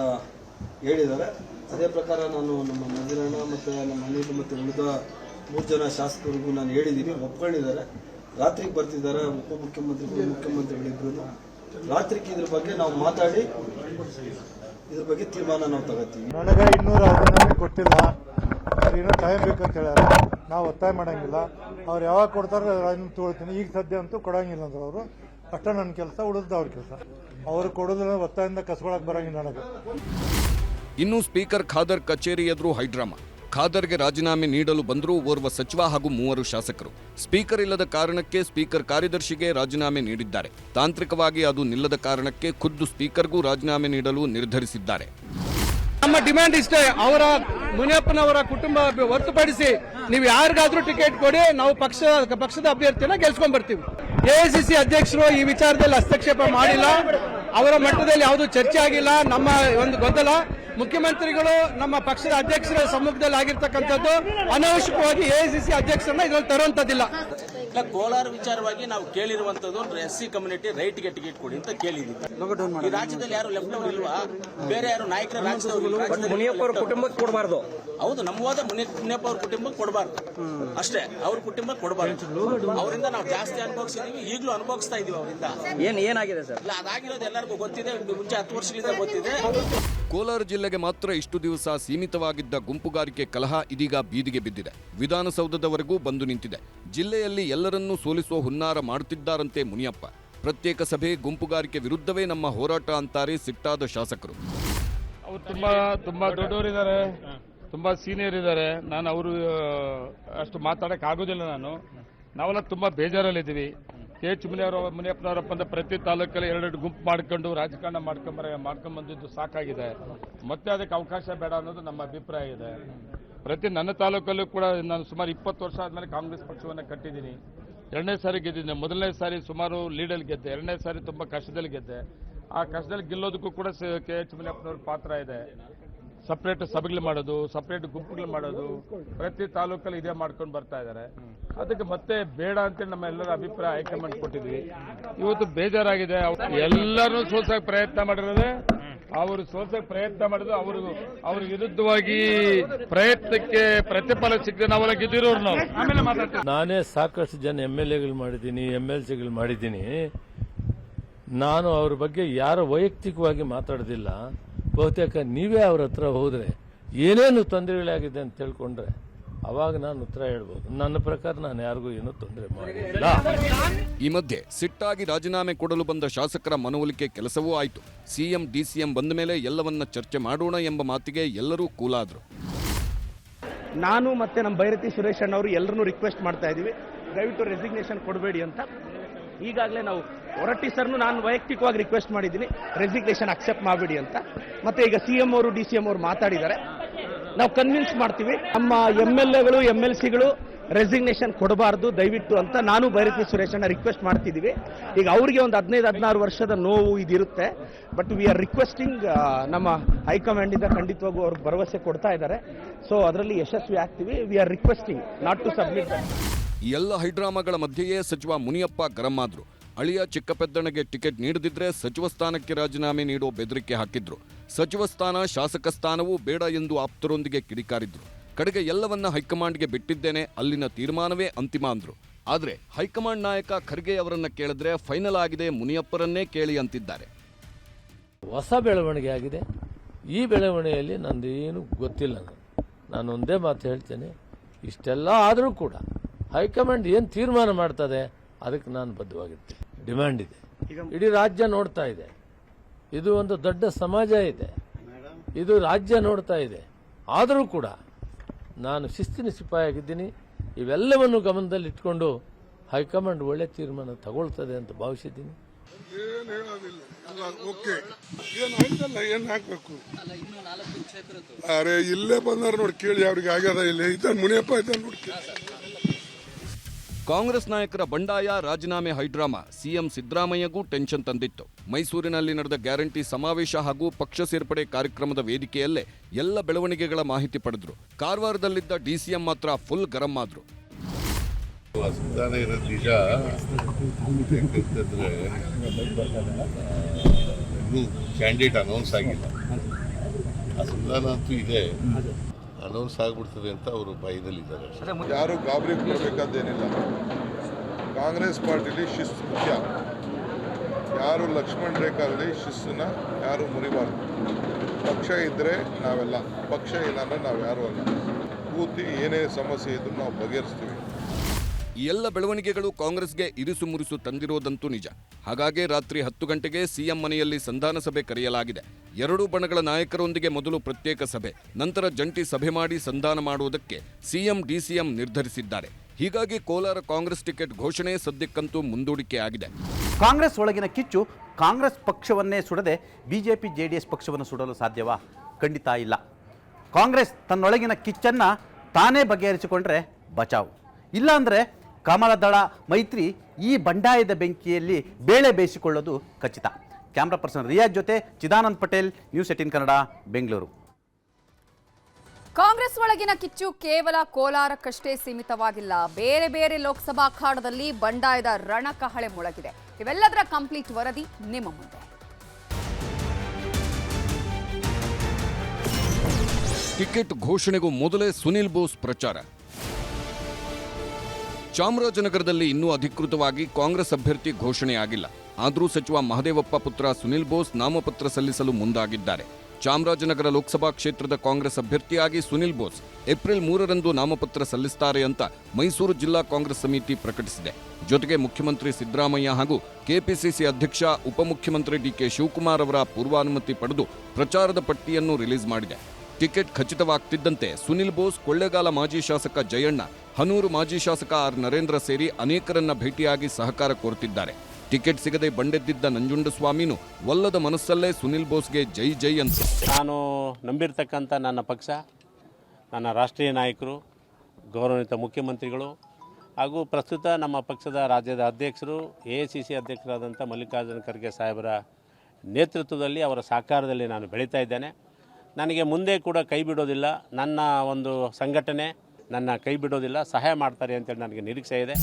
ಹೇಳಿದ್ದಾರೆ. ಅದೇ ಪ್ರಕಾರ ನಾನು ನಮ್ಮ ಮಂಜುರಣ್ಣ ಮತ್ತು ನಮ್ಮ ಅನಿಲ್ ಮತ್ತು ಉಳಿದ ಮೂರು ಜನ ಶಾಸಕರಿಗೂ ನಾನು ಹೇಳಿದ್ದೀನಿ, ಒಪ್ಕೊಂಡಿದ್ದಾರೆ. ರಾತ್ರಿಗೆ ಬರ್ತಿದ್ದಾರೆ ಉಪಮುಖ್ಯಮಂತ್ರಿಗಳು ಮುಖ್ಯಮಂತ್ರಿಗಳಿಬ್ರು. ರಾತ್ರಿಗೆ ಇದ್ರ ಬಗ್ಗೆ ನಾವು ಮಾತಾಡಿ ಇದ್ರ ಬಗ್ಗೆ ತೀರ್ಮಾನ ನಾವು ತಗೋತೀವಿ. ನನಗೆ ಇನ್ನೂರ ರಾಜೀನಾಮೆ ಕೊಟ್ಟಿಲ್ಲ. ಅವ್ರು ಇನ್ನೂ ಟೈಮ್ ಬೇಕಂತ ಹೇಳ್ಯಾರ. ನಾವು ಒತ್ತಾಯ ಮಾಡಂಗಿಲ್ಲ. ಅವ್ರು ಯಾವಾಗ ಕೊಡ್ತಾರೋ ಅದನ್ನು ತೊಗೊಳ್ತೀನಿ. ಈಗ ಸದ್ಯ ಅಂತೂ ಕೊಡಂಗಿಲ್ಲ ಅಂದ್ರೆ ಅವರು. ಅಷ್ಟೇ ನನ್ನ ಕೆಲಸ ಉಳಿದ ಅವ್ರ ಕೆಲಸ. ಅವ್ರು ಕೊಡೋದ್ರೆ ಒತ್ತಾಯದಿಂದ ಕಸ್ಕೊಳಕ್ ಬರಂಗಿಲ್ಲ ನನಗೆ. ಇನ್ನು ಸ್ಪೀಕರ್ ಖಾದರ್ ಕಚೇರಿ ಎದುರು ಹೈಡ್ರಾಮಾ. ಖಾದರ್ಗೆ ರಾಜೀನಾಮೆ ನೀಡಲು ಬಂದರೂ ಓರ್ವ ಸಚಿವ ಹಾಗೂ ಮೂವರು ಶಾಸಕರು. ಸ್ಪೀಕರ್ ಇಲ್ಲದ ಕಾರಣಕ್ಕೆ ಸ್ಪೀಕರ್ ಕಾರ್ಯದರ್ಶಿಗೆ ರಾಜೀನಾಮೆ ನೀಡಿದ್ದಾರೆ. ತಾಂತ್ರಿಕವಾಗಿ ಅದು ನಿಲ್ಲದ ಕಾರಣಕ್ಕೆ ಖುದ್ದು ಸ್ಪೀಕರ್ಗೂ ರಾಜೀನಾಮೆ ನೀಡಲು ನಿರ್ಧರಿಸಿದ್ದಾರೆ. ನಮ್ಮ ಡಿಮ್ಯಾಂಡ್ ಇಷ್ಟೇ. ಅವರ ಮುನಿಯಪ್ಪನವರ ಕುಟುಂಬ ಹೊರತುಪಡಿಸಿ ನೀವು ಯಾರಿಗಾದ್ರೂ ಟಿಕೆಟ್ ಕೊಡಿ, ನಾವು ಪಕ್ಷ, ಪಕ್ಷದ ಅಭ್ಯರ್ಥಿನ ಗೆಲ್ಸ್ಕೊಂಡ್ ಬರ್ತೀವಿ. ಎಐಸಿಸಿ ಅಧ್ಯಕ್ಷರು ಈ ವಿಚಾರದಲ್ಲಿ ಹಸ್ತಕ್ಷೇಪ ಮಾಡಿಲ್ಲ. ಅವರ ಮಟ್ಟದಲ್ಲಿ ಯಾವುದು ಚರ್ಚೆ ಆಗಿಲ್ಲ. ನಮ್ಮ ಒಂದು ಗೊಂದಲ. ಮುಖ್ಯಮಂತ್ರಿಗಳು ನಮ್ಮ ಪಕ್ಷದ ಅಧ್ಯಕ್ಷರ ಸಮ್ಮುಖದಲ್ಲಿ ಆಗಿರ್ತಕ್ಕಂಥದ್ದು. ಅನಾವಶ್ಯಕವಾಗಿ ಎಐಸಿಸಿ ಅಧ್ಯಕ್ಷರನ್ನ ಇದರಲ್ಲಿ ತರುವಂತದ್ದಿಲ್ಲ ಇಲ್ಲ ಕೋಲಾರ ವಿಚಾರವಾಗಿ ನಾವು ಕೇಳಿರುವಂತದ್ದು ಎಸ್ ಸಿ ಕಮ್ಯುನಿಟಿ ರೈಟ್ಗೆ ಟಿಕೆಟ್ ಕೊಡಿ ಅಂತ ಕೇಳಿದ್ದೀವಿ. ಈ ರಾಜ್ಯದಲ್ಲಿ ಯಾರು ಲೆಫ್ಟ್ ಅವರು ಇಲ್ವಾ? ಬೇರೆ ಯಾರು ನಾಯಕರ ರಾಜ್ಯದವರು ಮುನಿಯಪ್ಪ ಅವ್ರ ಕುಟುಂಬಕ್ಕೆ ಕೊಡಬಾರ್ದು. ಹೌದು ನಮ್ಮ ಹೋದ ಮುನಿಯಪ್ಪ ಅವ್ರ ಕುಟುಂಬಕ್ಕೆ ಕೊಡಬಾರ್ದು. ಅಷ್ಟೇ ಅವ್ರ ಕುಟುಂಬಕ್ಕೆ ಕೊಡಬಾರ್ದು. ಅವರಿಂದ ನಾವು ಜಾಸ್ತಿ ಅನುಭವಿಸಿದೀವಿ ಈಗಲೂ ಅನುಭವಿಸ್ತಾ ಇದೀವಿ ಅವರಿಂದ. ಏನ್ ಏನಾಗಿದೆ ಸರ್? ಇಲ್ಲ ಅದಾಗಿರೋದು ಎಲ್ಲರಿಗೂ ಗೊತ್ತಿದೆ ಮುಂಚೆ ಹತ್ತು ವರ್ಷಗಳಿಂದ ಗೊತ್ತಿದೆ. ಕೋಲಾರ ಜಿಲ್ಲೆಗೆ ಮಾತ್ರ ಇಷ್ಟು ದಿವಸ ಸೀಮಿತವಾಗಿದ್ದ ಗುಂಪುಗಾರಿಕೆ ಕಲಹ ಇದೀಗ ಬೀದಿಗೆ ಬಿದ್ದಿದೆ. ವಿಧಾನಸೌಧದವರೆಗೂ ಬಂದು ನಿಂತಿದೆ. ಜಿಲ್ಲೆಯಲ್ಲಿ ಎಲ್ಲರನ್ನೂ ಸೋಲಿಸುವ ಹುನ್ನಾರ ಮಾಡುತ್ತಿದ್ದಾರಂತೆ ಮುನಿಯಪ್ಪ. ಪ್ರತ್ಯೇಕ ಸಭೆ ಗುಂಪುಗಾರಿಕೆ ವಿರುದ್ಧವೇ ನಮ್ಮ ಹೋರಾಟ ಅಂತಾರೆ ಸಿಟ್ಟಾದ ಶಾಸಕರು. ಅವ್ರು ತುಂಬಾ ತುಂಬಾ ದೊಡ್ಡವರಿದ್ದಾರೆ, ತುಂಬಾ ಸೀನಿಯರ್ ಇದ್ದಾರೆ. ನಾನು ಅವರು ಅಷ್ಟು ಮಾತಾಡಕ್ ಆಗೋದಿಲ್ಲ ನಾನು. ನಾವೆಲ್ಲ ತುಂಬಾ ಬೇಜಾರಲ್ಲಿದ್ದೀವಿ. ಕೆ ಎಚ್ ಮುನಿಯವರು, ಮುನಿಯಪ್ಪನವರಪ್ಪ ಅಂದ್ರೆ ಪ್ರತಿ ತಾಲೂಕಲ್ಲಿ ಎರಡೆರಡು ಗುಂಪು ಮಾಡ್ಕೊಂಡು, ರಾಜಕಾರಣ ಮಾಡ್ಕೊಂಬರ ಮಾಡ್ಕೊಂಡ್ ಬಂದಿದ್ದು ಸಾಕಾಗಿದೆ. ಮತ್ತೆ ಅದಕ್ಕೆ ಅವಕಾಶ ಬೇಡ ಅನ್ನೋದು ನಮ್ಮ ಅಭಿಪ್ರಾಯ ಇದೆ. ಪ್ರತಿ ನನ್ನ ತಾಲೂಕಲ್ಲೂ ಕೂಡ ನಾನು ಸುಮಾರು ಇಪ್ಪತ್ತು ವರ್ಷ ಆದಮೇಲೆ ಕಾಂಗ್ರೆಸ್ ಪಕ್ಷವನ್ನು ಕಟ್ಟಿದ್ದೀನಿ. ಎರಡನೇ ಸಾರಿ ಗೆದ್ದಿದ್ದೆ ಮೊದಲನೇ ಸಾರಿ ಸುಮಾರು ಲೀಡಲ್ಲಿ ಗೆದ್ದೆ. ಎರಡನೇ ಸಾರಿ ತುಂಬಾ ಕಷ್ಟದಲ್ಲಿ ಗೆದ್ದೆ. ಆ ಕಷ್ಟದಲ್ಲಿ ಗೆಲ್ಲೋದಕ್ಕೂ ಕೂಡ ಕೆ ಎಚ್ ಮುನಿಯಪ್ಪನವ್ರ ಪಾತ್ರ ಇದೆ. ಸಪ್ರೇಟ್ ಸಭೆಗಳು ಮಾಡೋದು ಸಪ್ರೇಟ್ ಗುಂಪುಗಳು ಮಾಡೋದು, ಪ್ರತಿ ತಾಲೂಕಲ್ಲಿ ಇದೇ ಮಾಡ್ಕೊಂಡು ಬರ್ತಾ ಇದ್ದಾರೆ. ಅದಕ್ಕೆ ಮತ್ತೆ ಬೇಡ ಅಂತೇಳಿ ನಮ್ಮ ಎಲ್ಲರ ಅಭಿಪ್ರಾಯ ಹೈಕಮಾಂಡ್ ಕೊಟ್ಟಿದ್ವಿ. ಇವತ್ತು ಬೇಜಾರಾಗಿದೆ. ಎಲ್ಲರೂ ಸೋಸಕ್ಕೆ ಪ್ರಯತ್ನ ಮಾಡಿರೋದೆ ಅವರು ಸೋಸೆ ಪ್ರಯತ್ನ ಮಾಡಿದ್ರು, ಅವರು, ಅವ್ರ ವಿರುದ್ಧವಾಗಿ ಪ್ರಯತ್ನಕ್ಕೆ ಪ್ರತಿಫಲ ಸಿಗದೆ ನಾವೆಲ್ಲ ಗೆದ್ದಿರೋರು ನಾವು. ನಾನೇ ಸಾಕಷ್ಟು ಜನ ಎಂ ಎಲ್ ಎಗಳು ಮಾಡಿದ್ದೀನಿ ಎಂ ಎಲ್ ಸಿಗಳು ಮಾಡಿದ್ದೀನಿ. ನಾನು ಅವ್ರ ಬಗ್ಗೆ ಯಾರು ವೈಯಕ್ತಿಕವಾಗಿ ಮಾತಾಡೋದಿಲ್ಲ. ಬಹುತೇಕ ನೀವೇ ಅವ್ರ ಹತ್ರ ಹೋದ್ರೆ ಏನೇನು ತೊಂದರೆಗಳಾಗಿದೆ ಅಂತ ತಿಳ್ಕೊಂಡ್ರೆ ಅವಾಗ ನಾನು ಉತ್ತರ ಹೇಳ್ಬೋದು. ನನ್ನ ಪ್ರಕಾರ ನಾನು ಯಾರಿಗೂ ಏನೂ ತೊಂದರೆ ಮಾಡಿಲ್ಲ. ಈ ಮಧ್ಯೆ ಸಿಟ್ಟಾಗಿ ರಾಜೀನಾಮೆ ಕೊಡಲು ಬಂದ ಶಾಸಕರ ಮನವೊಲಿಕೆ ಕೆಲಸವೂ ಆಯಿತು. ಸಿಎಂ ಡಿಸಿಎಂ ಬಂದ ಮೇಲೆ ಎಲ್ಲವನ್ನ ಚರ್ಚೆ ಮಾಡೋಣ ಎಂಬ ಮಾತಿಗೆ ಎಲ್ಲರೂ ಕೂಲಾದ್ರು. ನಾನು ಮತ್ತೆ ನಮ್ಮ ಭೈರತಿ ಸುರೇಶ್ ಅಣ್ಣವರು ಎಲ್ಲರನ್ನೂ ರಿಕ್ವೆಸ್ಟ್ ಮಾಡ್ತಾ ಇದ್ದೀವಿ. ದಯವಿಟ್ಟು ರೆಸಿಗ್ನೇಷನ್ ಕೊಡಬೇಡಿ ಅಂತ. ಈಗಾಗಲೇ ನಾವು ಹೊರಟ್ಟಿ ಸರ್ನು ನಾನು ವೈಯಕ್ತಿಕವಾಗಿ ರಿಕ್ವೆಸ್ಟ್ ಮಾಡಿದ್ದೀನಿ. ರೆಸಿಗ್ನೇಷನ್ ಅಕ್ಸೆಪ್ಟ್ ಮಾಡಬೇಡಿ ಅಂತ. ಮತ್ತೆ ಈಗ ಸಿ ಎಂ ಅವರು ಡಿ ಸಿ ಎಂ ಅವರು ಮಾತಾಡಿದ್ದಾರೆ. ನಾವು ಕನ್ವಿನ್ಸ್ ಮಾಡ್ತೀವಿ. ನಮ್ಮ ಎಂ ಎಲ್ ಎಗಳು ಎಂ ಎಲ್ ಸಿಗಳು ರೆಸಿಗ್ನೇಷನ್ ಕೊಡಬಾರ್ದು, ದಯವಿಟ್ಟು ಅಂತ ನಾನು ಭೈರತಿ ಸುರೇಶ್ ಅಣ್ಣ ರಿಕ್ವೆಸ್ಟ್ ಮಾಡ್ತಿದ್ದೀವಿ. ಈಗ ಅವರಿಗೆ ಒಂದು ಹದಿನೈದು, ಹದಿನಾರು ವರ್ಷದ ನೋವು ಇದಿರುತ್ತೆ. ಬಟ್ ವಿ ಆರ್ ರಿಕ್ವೆಸ್ಟಿಂಗ್ ನಮ್ಮ ಹೈಕಮಾಂಡ್ ಇಂದ ಖಂಡಿತವಾಗೂ ಅವ್ರಿಗೆ ಭರವಸೆ ಕೊಡ್ತಾ ಇದ್ದಾರೆ. ಸೊ ಅದರಲ್ಲಿ ಯಶಸ್ವಿ ಆಗ್ತೀವಿ. We are requesting not to submit ಎಲ್ಲ ಹೈಡ್ರಾಮಾಗಳ ಮಧ್ಯೆಯೇ ಸಚಿವ ಮುನಿಯಪ್ಪ ಗರಂ ಆದ್ರು. ಅಳಿಯ ಚಿಕ್ಕಪೆದ್ದಣಗೆ ಟಿಕೆಟ್ ನೀಡದಿದ್ರೆ ಸಚಿವ ಸ್ಥಾನಕ್ಕೆ ರಾಜೀನಾಮೆ ನೀಡೋ ಬೆದರಿಕೆ ಹಾಕಿದ್ರು. ಸಚಿವ ಸ್ಥಾನ, ಶಾಸಕ ಸ್ಥಾನವೂ ಬೇಡ ಎಂದು ಆಪ್ತರೊಂದಿಗೆ ಕಿಡಿಕಾರಿದ್ರು. ಕಡೆಗೆ ಎಲ್ಲವನ್ನ ಹೈಕಮಾಂಡ್ಗೆ ಬಿಟ್ಟಿದ್ದೇನೆ, ಅಲ್ಲಿನ ತೀರ್ಮಾನವೇ ಅಂತಿಮ ಅಂದ್ರು. ಆದರೆ ಹೈಕಮಾಂಡ್ ನಾಯಕ ಖರ್ಗೆ ಅವರನ್ನ ಕೇಳಿದ್ರೆ ಫೈನಲ್ ಆಗಿದೆ ಮುನಿಯಪ್ಪರನ್ನೇ ಕೇಳಿ ಅಂತಿದ್ದಾರೆ. ಹೊಸ ಬೆಳವಣಿಗೆ ಆಗಿದೆ. ಈ ಬೆಳವಣಿಗೆಯಲ್ಲಿ ನಂದೇನು ಗೊತ್ತಿಲ್ಲ ನಾನೊಂದೇ ಮಾತು ಹೇಳ್ತೇನೆ, ಇಷ್ಟೆಲ್ಲ ಆದರೂ ಕೂಡ ಹೈಕಮಾಂಡ್ ಏನು ತೀರ್ಮಾನ ಮಾಡ್ತದೆ ಅದಕ್ಕೆ ನಾನು ಬದ್ಧವಾಗಿರ್ತೀನಿ. ಡಿಮ್ಯಾಂಡ್ ಇದೆ. ಇಡೀ ರಾಜ್ಯ ನೋಡ್ತಾ ಇದೆ. ಇದು ಒಂದು ದೊಡ್ಡ ಸಮಾಜ ಇದೆ. ಇದು ರಾಜ್ಯ ನೋಡ್ತಾ ಇದೆ. ಆದರೂ ಕೂಡ ನಾನು ಶಿಸ್ತಿನ ಸಿಪಾಯಿಯಾಗಿದ್ದೀನಿ. ಇವೆಲ್ಲವನ್ನು ಗಮನದಲ್ಲಿ ಇಟ್ಕೊಂಡು ಹೈಕಮಾಂಡ್ ಒಳ್ಳೆ ತೀರ್ಮಾನ ತಗೊಳ್ತದೆ ಅಂತ ಭಾವಿಸಿದ್ದೀನಿ. ಏನ್ ಹೇಳೋದಿಲ್ಲ. ಅಲ್ಲ ಓಕೆ. ಏನ್ ಆಯ್ತಲ್ಲ ಏನ್ ಹಾಕ್ಬೇಕು? ಅರೆ ಇಲ್ಲೇ ಬಂದಾರ ನೋಡಿ ಕೇಳಿ ಅವ್ರಿಗೆ ಆಗ್ಯದ ಇಲ್ಲ. ಇದ್ದಾನೆ ಮುನಿಯಪ್ಪ ಇದ್ದಾನೆ ನೋಡಿ ಕೇಳಿ. ಕಾಂಗ್ರೆಸ್ ನಾಯಕರ ಬಂಡಾಯ ರಾಜೀನಾಮೆ ಹೈಡ್ರಾಮಾ, ಸಿಎಂ ಸಿದ್ದರಾಮಯ್ಯಗೂ ಟೆನ್ಷನ್ ತಂದಿತ್ತು. ಮೈಸೂರಿನಲ್ಲಿ ನಡೆದ ಗ್ಯಾರಂಟಿ ಸಮಾವೇಶ ಹಾಗೂ ಪಕ್ಷ ಸೇರ್ಪಡೆ ಕಾರ್ಯಕ್ರಮದ ವೇದಿಕೆಯಲ್ಲೇ ಎಲ್ಲ ಬೆಳವಣಿಗೆಗಳ ಮಾಹಿತಿ ಪಡೆದ್ರು. ಕಾರವಾರದಲ್ಲಿದ್ದ ಡಿಸಿಎಂ ಮಾತ್ರ ಫುಲ್ ಗರಂ ಆದ್ರು. ಕ್ಯಾಂಡಿಡೇಟ್ ಅನೌನ್ಸ್ ಆಗಿಲ್ಲ. ಇದೆ. ಅನೌನ್ಸ್ ಆಗ್ಬಿಡ್ತದೆ ಅಂತ ಅವರು ಭಯದಲ್ಲಿದ್ದಾರೆ. ಯಾರು ಗಾಬರಿ ಕೊಡಬೇಕಾದೇನಿಲ್ಲ ಕಾಂಗ್ರೆಸ್ ಪಾರ್ಟಿಲಿ ಶಿಸ್ತು ಮುಖ್ಯ. ಯಾರು ಲಕ್ಷ್ಮಣ್ ರೇಖಾಗಲಿ ಶಿಸ್ತನ್ನ ಯಾರು ಮುರಿಬಾರ್ದು. ಪಕ್ಷ ಇದ್ದರೆ ನಾವೆಲ್ಲ. ಪಕ್ಷ ಇಲ್ಲ ಅಂದ್ರೆ ನಾವು ಯಾರು ಅಲ್ಲ. ಕೂತಿ ಏನೇ ಸಮಸ್ಯೆ ಇದ್ರೂ ನಾವು ಬಗೆಹರಿಸ್ತೀವಿ. ಈ ಎಲ್ಲ ಬೆಳವಣಿಗೆಗಳು ಕಾಂಗ್ರೆಸ್ಗೆ ಇರಿಸು ಮುರಿಸು ತಂದಿರೋದಂತೂ ನಿಜ. ಹಾಗಾಗಿ ರಾತ್ರಿ ಹತ್ತು ಗಂಟೆಗೆ ಸಿಎಂ ಮನೆಯಲ್ಲಿ ಸಂಧಾನ ಸಭೆ ಕರೆಯಲಾಗಿದೆ. ಎರಡೂ ಬಣಗಳ ನಾಯಕರೊಂದಿಗೆ ಮೊದಲು ಪ್ರತ್ಯೇಕ ಸಭೆ, ನಂತರ ಜಂಟಿ ಸಭೆ ಮಾಡಿ ಸಂಧಾನ ಮಾಡುವುದಕ್ಕೆ ಸಿಎಂ, ಡಿಸಿಎಂ ನಿರ್ಧರಿಸಿದ್ದಾರೆ. ಹೀಗಾಗಿ ಕೋಲಾರ ಕಾಂಗ್ರೆಸ್ ಟಿಕೆಟ್ ಘೋಷಣೆ ಸದ್ಯಕ್ಕಂತೂ ಮುಂದೂಡಿಕೆ ಆಗಿದೆ ಕಾಂಗ್ರೆಸ್ ಒಳಗಿನ ಕಿಚ್ಚು ಕಾಂಗ್ರೆಸ್ ಪಕ್ಷವನ್ನೇ ಸುಡದೆ ಬಿಜೆಪಿ ಜೆ ಡಿ ಎಸ್ ಪಕ್ಷವನ್ನು ಸುಡಲು ಸಾಧ್ಯವಾ? ಖಂಡಿತ ಇಲ್ಲ. ಕಾಂಗ್ರೆಸ್ ತನ್ನೊಳಗಿನ ಕಿಚ್ಚನ್ನು ತಾನೇ ಬಗೆಹರಿಸಿಕೊಂಡ್ರೆ ಬಚಾವ್. ಇಲ್ಲಾಂದರೆ ಕಮಲದಳ ಮೈತ್ರಿ ಈ ಬಂಡಾಯದ ಬೆಂಕಿಯಲ್ಲಿ ಬೇಳೆ ಬೇಯಿಸಿಕೊಳ್ಳೋದು ಖಚಿತ. ಕ್ಯಾಮ್ರಾ ಪರ್ಸನ್ ರಿಯಾಜ್ ಜೊತೆ ಚಿದಾನಂದ್ ಪಟೇಲ್ ನ್ಯೂಸ್ ಏಟಿನ್ ಕನ್ನಡ ಬೆಂಗಳೂರು. ಕಾಂಗ್ರೆಸ್ ಒಳಗಿನ ಕಿಚ್ಚು ಕೇವಲ ಕೋಲಾರಕ್ಕಷ್ಟೇ ಸೀಮಿತವಾಗಿಲ್ಲ. ಬೇರೆ ಬೇರೆ ಲೋಕಸಭಾ ಅಖಾಡದಲ್ಲಿ ಬಂಡಾಯದ ರಣಕಹಳೆ ಮೊಳಗಿದೆ. ಇವೆಲ್ಲದರ ಕಂಪ್ಲೀಟ್ ವರದಿ ನಿಮ್ಮ ಮುಂದೆ. ಟಿಕೆಟ್ ಘೋಷಣೆಗೂ ಮೊದಲೇ ಸುನಿಲ್ ಬೋಸ್ ಪ್ರಚಾರ. ಚಾಮರಾಜನಗರದಲ್ಲಿ ಇನ್ನೂ ಅಧಿಕೃತವಾಗಿ ಕಾಂಗ್ರೆಸ್ ಅಭ್ಯರ್ಥಿ ಘೋಷಣೆಯಾಗಿಲ್ಲ. ಆದರೂ ಸಚಿವ ಮಹದೇವಪ್ಪ ಪುತ್ರ ಸುನಿಲ್ ಬೋಸ್ ನಾಮಪತ್ರ ಸಲ್ಲಿಸಲು ಮುಂದಾಗಿದ್ದಾರೆ. ಚಾಮರಾಜನಗರ ಲೋಕಸಭಾ ಕ್ಷೇತ್ರದ ಕಾಂಗ್ರೆಸ್ ಅಭ್ಯರ್ಥಿಯಾಗಿ ಸುನಿಲ್ ಬೋಸ್ ಏಪ್ರಿಲ್ ಮೂರರಂದು ನಾಮಪತ್ರ ಸಲ್ಲಿಸುತ್ತಾರೆ ಅಂತ ಮೈಸೂರು ಜಿಲ್ಲಾ ಕಾಂಗ್ರೆಸ್ ಸಮಿತಿ ಪ್ರಕಟಿಸಿದೆ. ಜೊತೆಗೆ ಮುಖ್ಯಮಂತ್ರಿ ಸಿದ್ದರಾಮಯ್ಯ ಹಾಗೂ ಕೆಪಿಸಿಸಿ ಅಧ್ಯಕ್ಷ ಉಪಮುಖ್ಯಮಂತ್ರಿ ಡಿಕೆ ಶಿವಕುಮಾರ್ ಅವರ ಪೂರ್ವಾನುಮತಿ ಪಡೆದು ಪ್ರಚಾರದ ಪಟ್ಟಿಯನ್ನು ರಿಲೀಸ್ ಮಾಡಿದೆ. ಟಿಕೆಟ್ ಖಚಿತವಾಗ್ತಿದ್ದಂತೆ ಸುನಿಲ್ ಬೋಸ್, ಕೊಳ್ಳೇಗಾಲ ಮಾಜಿ ಶಾಸಕ ಜಯಣ್ಣ, ಹನೂರು ಮಾಜಿ ಶಾಸಕ ಆರ್ ನರೇಂದ್ರ ಸೇರಿ ಅನೇಕರನ್ನ ಭೇಟಿಯಾಗಿ ಸಹಕಾರ ಕೋರುತ್ತಿದ್ದಾರೆ. ಟಿಕೆಟ್ ಸಿಗದೆ ಬಂಡೆದ್ದಿದ್ದ ನಂಜುಂಡಸ್ವಾಮಿನೂ ಒಲ್ಲದ ಮನಸ್ಸಲ್ಲೇ ಸುನಿಲ್ ಬೋಸ್ಗೆ ಜೈ ಜೈ ಅಂತ. ನಾನು ನಂಬಿರ್ತಕ್ಕಂಥ ನನ್ನ ಪಕ್ಷ, ನನ್ನ ರಾಷ್ಟ್ರೀಯ ನಾಯಕರು, ಗೌರವಾನ್ವಿತ ಮುಖ್ಯಮಂತ್ರಿಗಳು ಹಾಗೂ ಪ್ರಸ್ತುತ ನಮ್ಮ ಪಕ್ಷದ ರಾಜ್ಯದ ಅಧ್ಯಕ್ಷರು, ಎ ಸಿ ಸಿ ಅಧ್ಯಕ್ಷರಾದಂಥ ಮಲ್ಲಿಕಾರ್ಜುನ ಖರ್ಗೆ ಸಾಹೇಬರ ನೇತೃತ್ವದಲ್ಲಿ ಅವರ ಸಹಕಾರದಲ್ಲಿ ನಾನು ಬೆಳೀತಾ ಇದ್ದೇನೆ. ನನಗೆ ಮುಂದೆ ಕೂಡ ಕೈ ಬಿಡೋದಿಲ್ಲ. ನನ್ನ ಒಂದು ಸಂಘಟನೆ ನನ್ನ ಕೈ ಬಿಡೋದಿಲ್ಲ. ಸಹಾಯ ಮಾಡ್ತಾರೆ ಅಂತೇಳಿ ನನಗೆ ನಿರೀಕ್ಷೆ ಇದೆ.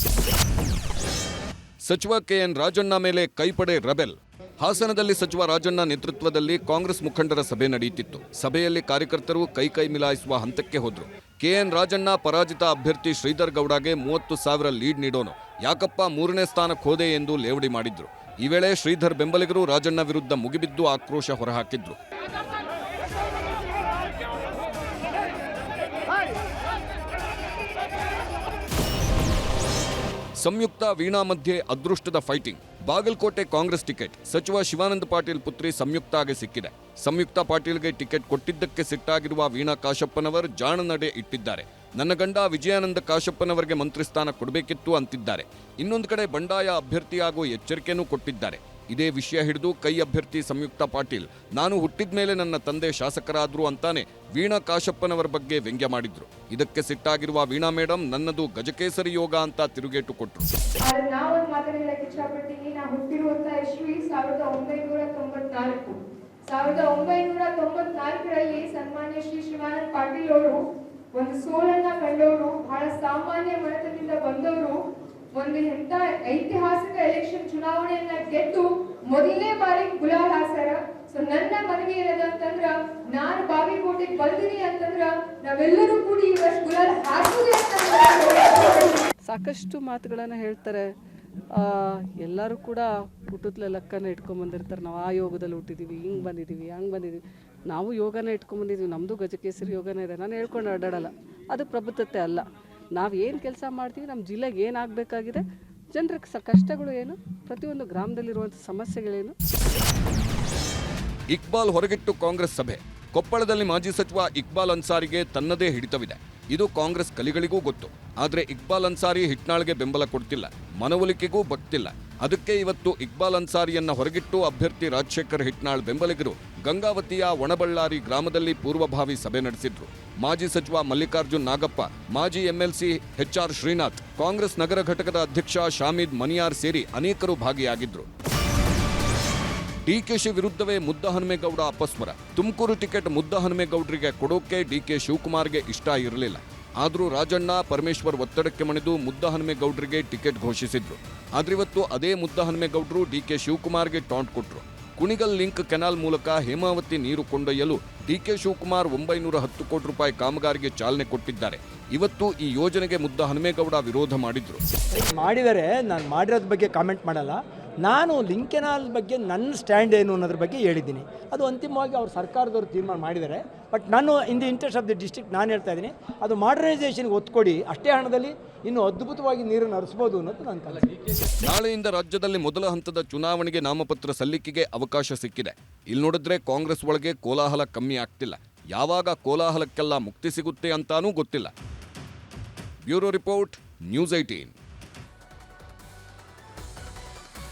ಸಚಿವ ಕೆಎನ್ ರಾಜಣ್ಣ ಮೇಲೆ ಕೈಪಡೆ ರಬೆಲ್. ಹಾಸನದಲ್ಲಿ ಸಚಿವ ರಾಜಣ್ಣ ನೇತೃತ್ವದಲ್ಲಿ ಕಾಂಗ್ರೆಸ್ ಮುಖಂಡರ ಸಭೆ ನಡೆಯುತ್ತಿತ್ತು. ಸಭೆಯಲ್ಲಿ ಕಾರ್ಯಕರ್ತರು ಕೈ ಕೈ ಮಿಲಾಯಿಸುವ ಹಂತಕ್ಕೆ ಹೋದ್ರು. ಕೆಎನ್ ರಾಜಣ್ಣ ಪರಾಜಿತ ಅಭ್ಯರ್ಥಿ ಶ್ರೀಧರ್ ಗೌಡಗೆ ಮೂವತ್ತು ಸಾವಿರ ಲೀಡ್ ನೀಡೋನು. ಯಾಕಪ್ಪ ಮೂರನೇ ಸ್ಥಾನಕ್ಕೆ ಹೋದೆ ಎಂದು ಲೇವಡಿ ಮಾಡಿದ್ರು. ಈ ವೇಳೆ ಶ್ರೀಧರ್ ಬೆಂಬಲಿಗರು ರಾಜಣ್ಣ ವಿರುದ್ಧ ಮುಗಿಬಿದ್ದು ಆಕ್ರೋಶ ಹೊರಹಾಕಿದ್ರು. ಸಂಯುಕ್ತ ವೀಣಾ ಮಧ್ಯೆ ಅದೃಷ್ಟದ ಫೈಟಿಂಗ್ ಬಾಗಲಕೋಟೆ ಕಾಂಗ್ರೆಸ್ ಟಿಕೆಟ್ ಸಚಿವ ಶಿವಾನಂದ ಪಾಟೀಲ್ ಪುತ್ರಿ ಸಂಯುಕ್ತಾಗೆ ಸಿಕ್ಕಿದೆ. ಸಂಯುಕ್ತ ಪಾಟೀಲ್ಗೆ ಟಿಕೆಟ್ ಕೊಟ್ಟಿದ್ದಕ್ಕೆ ಸಿಟ್ಟಾಗಿರುವ ವೀಣಾ ಕಾಶಪ್ಪನವರ್ ಜಾಣ ನಡೆ ಇಟ್ಟಿದ್ದಾರೆ. ನನ್ನ ಗಂಡ ವಿಜಯಾನಂದ ಕಾಶಪ್ಪನವರಿಗೆ ಮಂತ್ರಿ ಸ್ಥಾನ ಕೊಡಬೇಕಿತ್ತು ಅಂತಿದ್ದಾರೆ. ಇನ್ನೊಂದು ಕಡೆ ಬಂಡಾಯ ಅಭ್ಯರ್ಥಿಯಾಗುವ ಎಚ್ಚರಿಕೆಯೂ ಕೊಟ್ಟಿದ್ದಾರೆ. ಇದೇ ವಿಷಯ ಹಿಡಿದು ಕೈ ಅಭ್ಯರ್ಥಿ ಸಂಯುಕ್ತ ಪಾಟೀಲ್, ನಾನು ಹುಟ್ಟಿದ ಮೇಲೆ ನನ್ನ ತಂದೆ ಶಾಸಕರಾದ್ರು ಅಂತಾನೆ ವೀಣಾ ಕಾಶಪ್ಪನವರ ಬಗ್ಗೆ ವ್ಯಂಗ್ಯ ಮಾಡಿದ್ರು. ಇದಕ್ಕೆ ಸಿಟ್ಟಾಗಿರುವ ವೀಣಾ ಮೇಡಮ್ ನನ್ನದು ಗಜಕೇಸರಿ ಯೋಗ ಅಂತ ತಿರುಗೇಟು ಕೊಟ್ರು. ಸಾವಿರದ ಒಂಬೈನೂರ ತೊಂಬತ್ನಾಲ್ಕರಲ್ಲಿ ಸನ್ಮಾನ್ಯ ಶ್ರೀ ಶಿವಾನಂದ ಪಾಟೀಲ್ ಅವರು ಒಂದು ಸೋಲನ್ನ ಕಂಡವರು, ಬಹಳ ಸಾಮಾನ್ಯ ಮನತದಿಂದ ಬಂದವರು. ಒಂದು ಎಂತ ಐತಿಹಾಸಿಕ ಎಲೆಕ್ಷನ್ ಚುನಾವಣೆಯನ್ನ ಗೆದ್ದು ಮೊದಲನೇ ಬಾರಿ ಗುಲಾಲ್ ಹಾಸ್ಯಾರ ಸೊ ನನ್ನ ಮನವಿ ಏನದ ಅಂತಂದ್ರ ನಾನು ಬಾಗಿಕೋಟೆಗೆ ಬಂದಿನಿ ಅಂತಂದ್ರ ನಾವೆಲ್ಲರೂ ಕೂಡಿ ಈ ವರ್ಷ ಗುಲಾಲ್ ಹಾಕುದೇ ಸಾಕಷ್ಟು ಮಾತುಗಳನ್ನು ಹೇಳ್ತಾರೆ. ಎಲ್ಲರೂ ಕೂಡ ಹುಟ್ಟುತ್ತಲೇ ಲೆಕ್ಕನ ಇಟ್ಕೊಂಡ್ ಬಂದಿರ್ತಾರೆ. ನಾವು ಆ ಯೋಗದಲ್ಲಿ ಹುಟ್ಟಿದೀವಿ, ಹಿಂಗೆ ಬಂದಿದ್ದೀವಿ ಹಂಗೆ ಬಂದಿದ್ದೀವಿ ನಾವು ಯೋಗನ ಇಟ್ಕೊಂಡ್ ಬಂದಿದೀವಿ ನಮ್ಮದು ಗಜಕೇಸರಿ ಯೋಗನೇ ಇದೆ. ನಾನು ಹೇಳ್ಕೊಂಡು ಅಡ್ಡಾಡಲ್ಲ. ಅದು ಪ್ರಬುದ್ಧತೆ ಅಲ್ಲ. ನಾವು ಏನು ಕೆಲಸ ಮಾಡ್ತೀವಿ ನಮ್ಮ ಜಿಲ್ಲೆಗೆ ಏನಾಗಬೇಕಾಗಿದೆ ಜನರ ಸ ಕಷ್ಟಗಳು ಏನು, ಪ್ರತಿಯೊಂದು ಗ್ರಾಮದಲ್ಲಿರುವಂಥ ಸಮಸ್ಯೆಗಳೇನು? ಇಕ್ಬಾಲ್ ಹೊರಗಿಟ್ಟು ಕಾಂಗ್ರೆಸ್ ಸಭೆ. ಕೊಪ್ಪಳದಲ್ಲಿ ಮಾಜಿ ಸಚಿವ ಇಕ್ಬಾಲ್ ಅನ್ಸಾರಿಗೆ ತನ್ನದೇ ಹಿಡಿತವಿದೆ. ಇದು ಕಾಂಗ್ರೆಸ್ ಕಲಿಗಳಿಗೂ ಗೊತ್ತು. ಆದರೆ ಇಕ್ಬಾಲ್ ಅನ್ಸಾರಿ ಹಿಟ್ನಾಳ್ಗೆ ಬೆಂಬಲ ಕೊಡ್ತಿಲ್ಲ. ಮನವೊಲಿಕೆಗೂ ಬಗ್ತಿಲ್ಲ. ಅದಕ್ಕೆ ಇವತ್ತು ಇಕ್ಬಾಲ್ ಅನ್ಸಾರಿಯನ್ನ ಹೊರಗಿಟ್ಟು ಅಭ್ಯರ್ಥಿ ರಾಜಶೇಖರ್ ಹಿಟ್ನಾಳ್ ಬೆಂಬಲಿಗರು ಗಂಗಾವತಿಯ ಒಣಬಳ್ಳಾರಿ ಗ್ರಾಮದಲ್ಲಿ ಪೂರ್ವಭಾವಿ ಸಭೆ ನಡೆಸಿದ್ರು. ಮಾಜಿ ಸಚಿವ ಮಲ್ಲಿಕಾರ್ಜುನ್ ನಾಗಪ್ಪ, ಮಾಜಿ ಎಂಎಲ್ಸಿ ಎಚ್ಆರ್ ಶ್ರೀನಾಥ್, ಕಾಂಗ್ರೆಸ್ ನಗರ ಘಟಕದ ಅಧ್ಯಕ್ಷ ಶಾಮೀದ್ ಮನಿಯಾರ್ ಸೇರಿ ಅನೇಕರು ಭಾಗಿಯಾಗಿದ್ದರು ಡಿಕೆಶಿ ವಿರುದ್ಧವೇ ಮುದ್ದ ಹನುಮೇಗೌಡ ಅಪಸ್ಮರ. ತುಮಕೂರು ಟಿಕೆಟ್ ಮುದ್ದ ಹನುಮೇಗೌಡರಿಗೆ ಕೊಡೋಕೆ ಡಿಕೆ ಶಿವಕುಮಾರ್ಗೆ ಇಷ್ಟ ಇರಲಿಲ್ಲ. ಆದರೂ ರಾಜಣ್ಣ ಪರಮೇಶ್ವರ್ ಒತ್ತಡಕ್ಕೆ ಮಣಿದು ಮುದ್ದ ಹನುಮೇಗೌಡರಿಗೆ ಟಿಕೆಟ್ ಘೋಷಿಸಿದ್ರು. ಆದ್ರಿವತ್ತು ಅದೇ ಮುದ್ದಹನುಮೇಗೌಡರು ಡಿಕೆ ಶಿವಕುಮಾರ್ಗೆ ಟಾಂಟ್ ಕೊಟ್ರು. ಕುಣಿಗಲ್ ಲಿಂಕ್ ಕೆನಾಲ್ ಮೂಲಕ ಹೇಮಾವತಿ ನೀರು ಕೊಂಡೊಯ್ಯಲು ಡಿಕೆ ಶಿವಕುಮಾರ್ ಒಂಬೈನೂರ ಹತ್ತು ಕೋಟಿ ರೂಪಾಯಿ ಕಾಮಗಾರಿಗೆ ಚಾಲನೆ ಕೊಟ್ಟಿದ್ದಾರೆ. ಇವತ್ತು ಈ ಯೋಜನೆಗೆ ಮುದ್ದ ಹನುಮೇಗೌಡ ವಿರೋಧ ಮಾಡಿದ್ರು. ಮಾಡಿದರೆ ನಾನು ಮಾಡಿರೋದ್ರ ಬಗ್ಗೆ ಕಾಮೆಂಟ್ ಮಾಡಲ್ಲ. ನಾನು ಲಿಂಕೆನಾಲ್ ಬಗ್ಗೆ ನನ್ನ ಸ್ಟ್ಯಾಂಡ್ ಏನು ಅನ್ನೋದ್ರ ಬಗ್ಗೆ ಹೇಳಿದ್ದೀನಿ. ಅದು ಅಂತಿಮವಾಗಿ ಅವ್ರ ಸರ್ಕಾರದವರು ತೀರ್ಮಾನ ಮಾಡಿದ್ದಾರೆ. ಬಟ್ ನಾನು in the interest of the district ನಾನು ಹೇಳ್ತಾ ಇದ್ದೀನಿ, ಅದು ಮಾಡರ್ನೈಸೇಷನ್ಗೆ ಒತ್ತು ಕೊಡಿ ಅಷ್ಟೇ ಹಣದಲ್ಲಿ ಇನ್ನೂ ಅದ್ಭುತವಾಗಿ ನೀರನ್ನು ಹರಿಸ್ಬೋದು ಅನ್ನೋದು ನನ್ನ ಕನಸು. ನಾಳೆಯಿಂದ ರಾಜ್ಯದಲ್ಲಿ ಮೊದಲ ಹಂತದ ಚುನಾವಣೆಗೆ ನಾಮಪತ್ರ ಸಲ್ಲಿಕೆಗೆ ಅವಕಾಶ ಸಿಕ್ಕಿದೆ. ಇಲ್ಲಿ ನೋಡಿದ್ರೆ ಕಾಂಗ್ರೆಸ್ ಒಳಗೆ ಕೋಲಾಹಲ ಕಮ್ಮಿ ಆಗ್ತಿಲ್ಲ. ಯಾವಾಗ ಕೋಲಾಹಲಕ್ಕೆಲ್ಲ ಮುಕ್ತಿ ಸಿಗುತ್ತೆ ಅಂತಾನೂ ಗೊತ್ತಿಲ್ಲ. ಬ್ಯೂರೋ ರಿಪೋರ್ಟ್, ನ್ಯೂಸ್ ಐಟೀನ್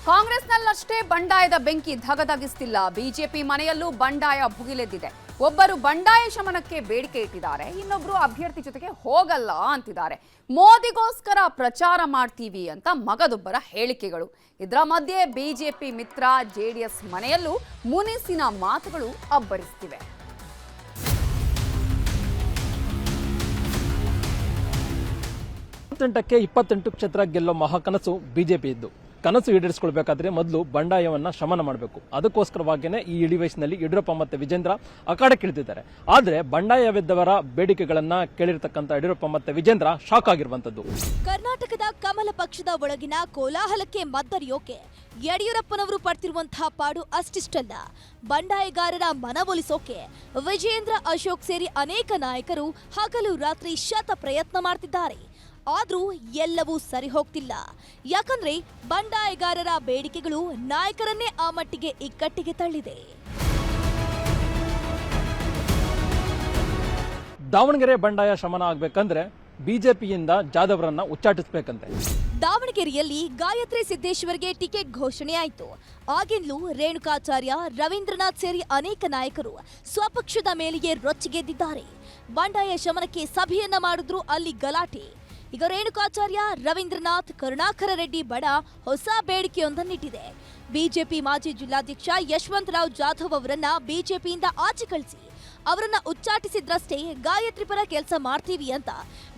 ಕಾಂಗ್ರೆಸ್ನಲ್ಲಷ್ಟೇ ಬಂಡಾಯದ ಬೆಂಕಿ ಧಗಧಗಿಸ್ತಿಲ್ಲ. ಬಿಜೆಪಿ ಮನೆಯಲ್ಲೂ ಬಂಡಾಯ ಭುಗಿಲೆದ್ದಿದೆ. ಒಬ್ಬರು ಬಂಡಾಯ ಶಮನಕ್ಕೆ ಬೇಡಿಕೆ ಇಟ್ಟಿದ್ದಾರೆ. ಇನ್ನೊಬ್ರು ಅಭ್ಯರ್ಥಿ ಜೊತೆಗೆ ಹೋಗಲ್ಲ ಅಂತಿದ್ದಾರೆ. ಮೋದಿಗೋಸ್ಕರ ಪ್ರಚಾರ ಮಾಡ್ತೀವಿ ಅಂತ ಮಗದೊಬ್ಬರ ಹೇಳಿಕೆಗಳು. ಇದರ ಮಧ್ಯೆ ಬಿಜೆಪಿ ಮಿತ್ರ ಜೆಡಿಎಸ್ ಮನೆಯಲ್ಲೂ ಮುನಿಸಿನ ಮಾತುಗಳು ಅಬ್ಬರಿಸ್ತಿವೆ. ಇಪ್ಪತ್ತೆಂಟಕ್ಕೆ ಇಪ್ಪತ್ತೆಂಟು ಕ್ಷೇತ್ರ ಗೆಲ್ಲೋ ಮಹಾಕನಸು ಬಿಜೆಪಿ ಇದ್ದು ಕನಸು ಈಡೇರಿಸಿಕೊಳ್ಬೇಕಾದ್ರೆ ಮೊದಲು ಬಂಡಾಯವನ್ನ ಶಮನ ಮಾಡಬೇಕು. ಅದಕ್ಕೋಸ್ಕರವಾಗಿಯೇ ಈ ಇಳಿ ವಯಸ್ಸಿನಲ್ಲಿ ಯಡಿಯೂರಪ್ಪ ಮತ್ತು ವಿಜೇಂದ್ರ ಅಖಾಡಕ್ಕಿಳಿದಿದ್ದಾರೆ ಆದರೆ ಬಂಡಾಯವಿದ್ದವರ ಬೇಡಿಕೆಗಳನ್ನ ಕೇಳಿರ್ತಕ್ಕಂಥ ಯಡಿಯೂರಪ್ಪ ಮತ್ತು ವಿಜೇಂದ್ರ ಶಾಕ್ ಆಗಿರುವಂತದ್ದು ಕರ್ನಾಟಕದ ಕಮಲ ಪಕ್ಷದ ಒಳಗಿನ ಕೋಲಾಹಲಕ್ಕೆ ಮದ್ದರಿಯೋಕೆ ಯಡಿಯೂರಪ್ಪನವರು ಪಡ್ತಿರುವಂತಹ ಪಾಡು ಅಷ್ಟಿಷ್ಟಲ್ಲ. ಬಂಡಾಯಗಾರರ ಮನವೊಲಿಸೋಕೆ ವಿಜೇಂದ್ರ ಅಶೋಕ್ ಸೇರಿ ಅನೇಕ ನಾಯಕರು ಹಗಲು ರಾತ್ರಿ ಶತ ಪ್ರಯತ್ನ ಮಾಡ್ತಿದ್ದಾರೆ. ಆದ್ರೂ ಎಲ್ಲವೂ ಸರಿ ಹೋಗ್ತಿಲ್ಲ ಯಾಕಂದ್ರೆ ಬಂಡಾಯಗಾರರ ಬೇಡಿಕೆಗಳು ನಾಯಕರನ್ನೇ ಆ ಮಟ್ಟಿಗೆ ಇಕ್ಕಟ್ಟಿಗೆ ತಳ್ಳಿದೆ. ದಾವಣಗೆರೆ ಬಂಡಾಯ ಶಮನ ಆಗ್ಬೇಕಂದ್ರೆ ಬಿಜೆಪಿಯಿಂದ ಜಾಧವ್ರನ್ನ ಉಚ್ಚಾಟಿಸಬೇಕಂತೆ. ದಾವಣಗೆರೆಯಲ್ಲಿ ಗಾಯತ್ರಿ ಸಿದ್ದೇಶ್ವರ್ಗೆ ಟಿಕೆಟ್ ಘೋಷಣೆ ಆಯಿತು. ಆಗಿಂದಲೂ ರೇಣುಕಾಚಾರ್ಯ ರವೀಂದ್ರನಾಥ್ ಸೇರಿ ಅನೇಕ ನಾಯಕರು ಸ್ವಪಕ್ಷದ ಮೇಲೆಯೇ ರೊಚ್ಚಿಗೆದ್ದಿದ್ದಾರೆ. ಬಂಡಾಯ ಶಮನಕ್ಕೆ ಸಭೆಯನ್ನ ಮಾಡಿದ್ರು ಅಲ್ಲಿ ಗಲಾಟೆ. ಈಗ ರೇಣುಕಾಚಾರ್ಯ ರವೀಂದ್ರನಾಥ್, ಕರುಣಾಕರ ರೆಡ್ಡಿ ಬಡ ಹೊಸ ಬೇಡಿಕೆಯೊಂದನ್ನಿಟ್ಟಿದೆ. ಬಿಜೆಪಿ ಮಾಜಿ ಜಿಲ್ಲಾಧ್ಯಕ್ಷ ಯಶವಂತರಾವ್ ಜಾಧವ್ ಅವರನ್ನ ಬಿಜೆಪಿಯಿಂದ ಆಚೆ ಕಳಿಸಿ. ಅವರನ್ನ ಉಚ್ಚಾಟಿಸಿದ್ರಷ್ಟೇ ಗಾಯತ್ರಿ ಪರ ಕೆಲಸ ಮಾಡ್ತೀವಿ ಅಂತ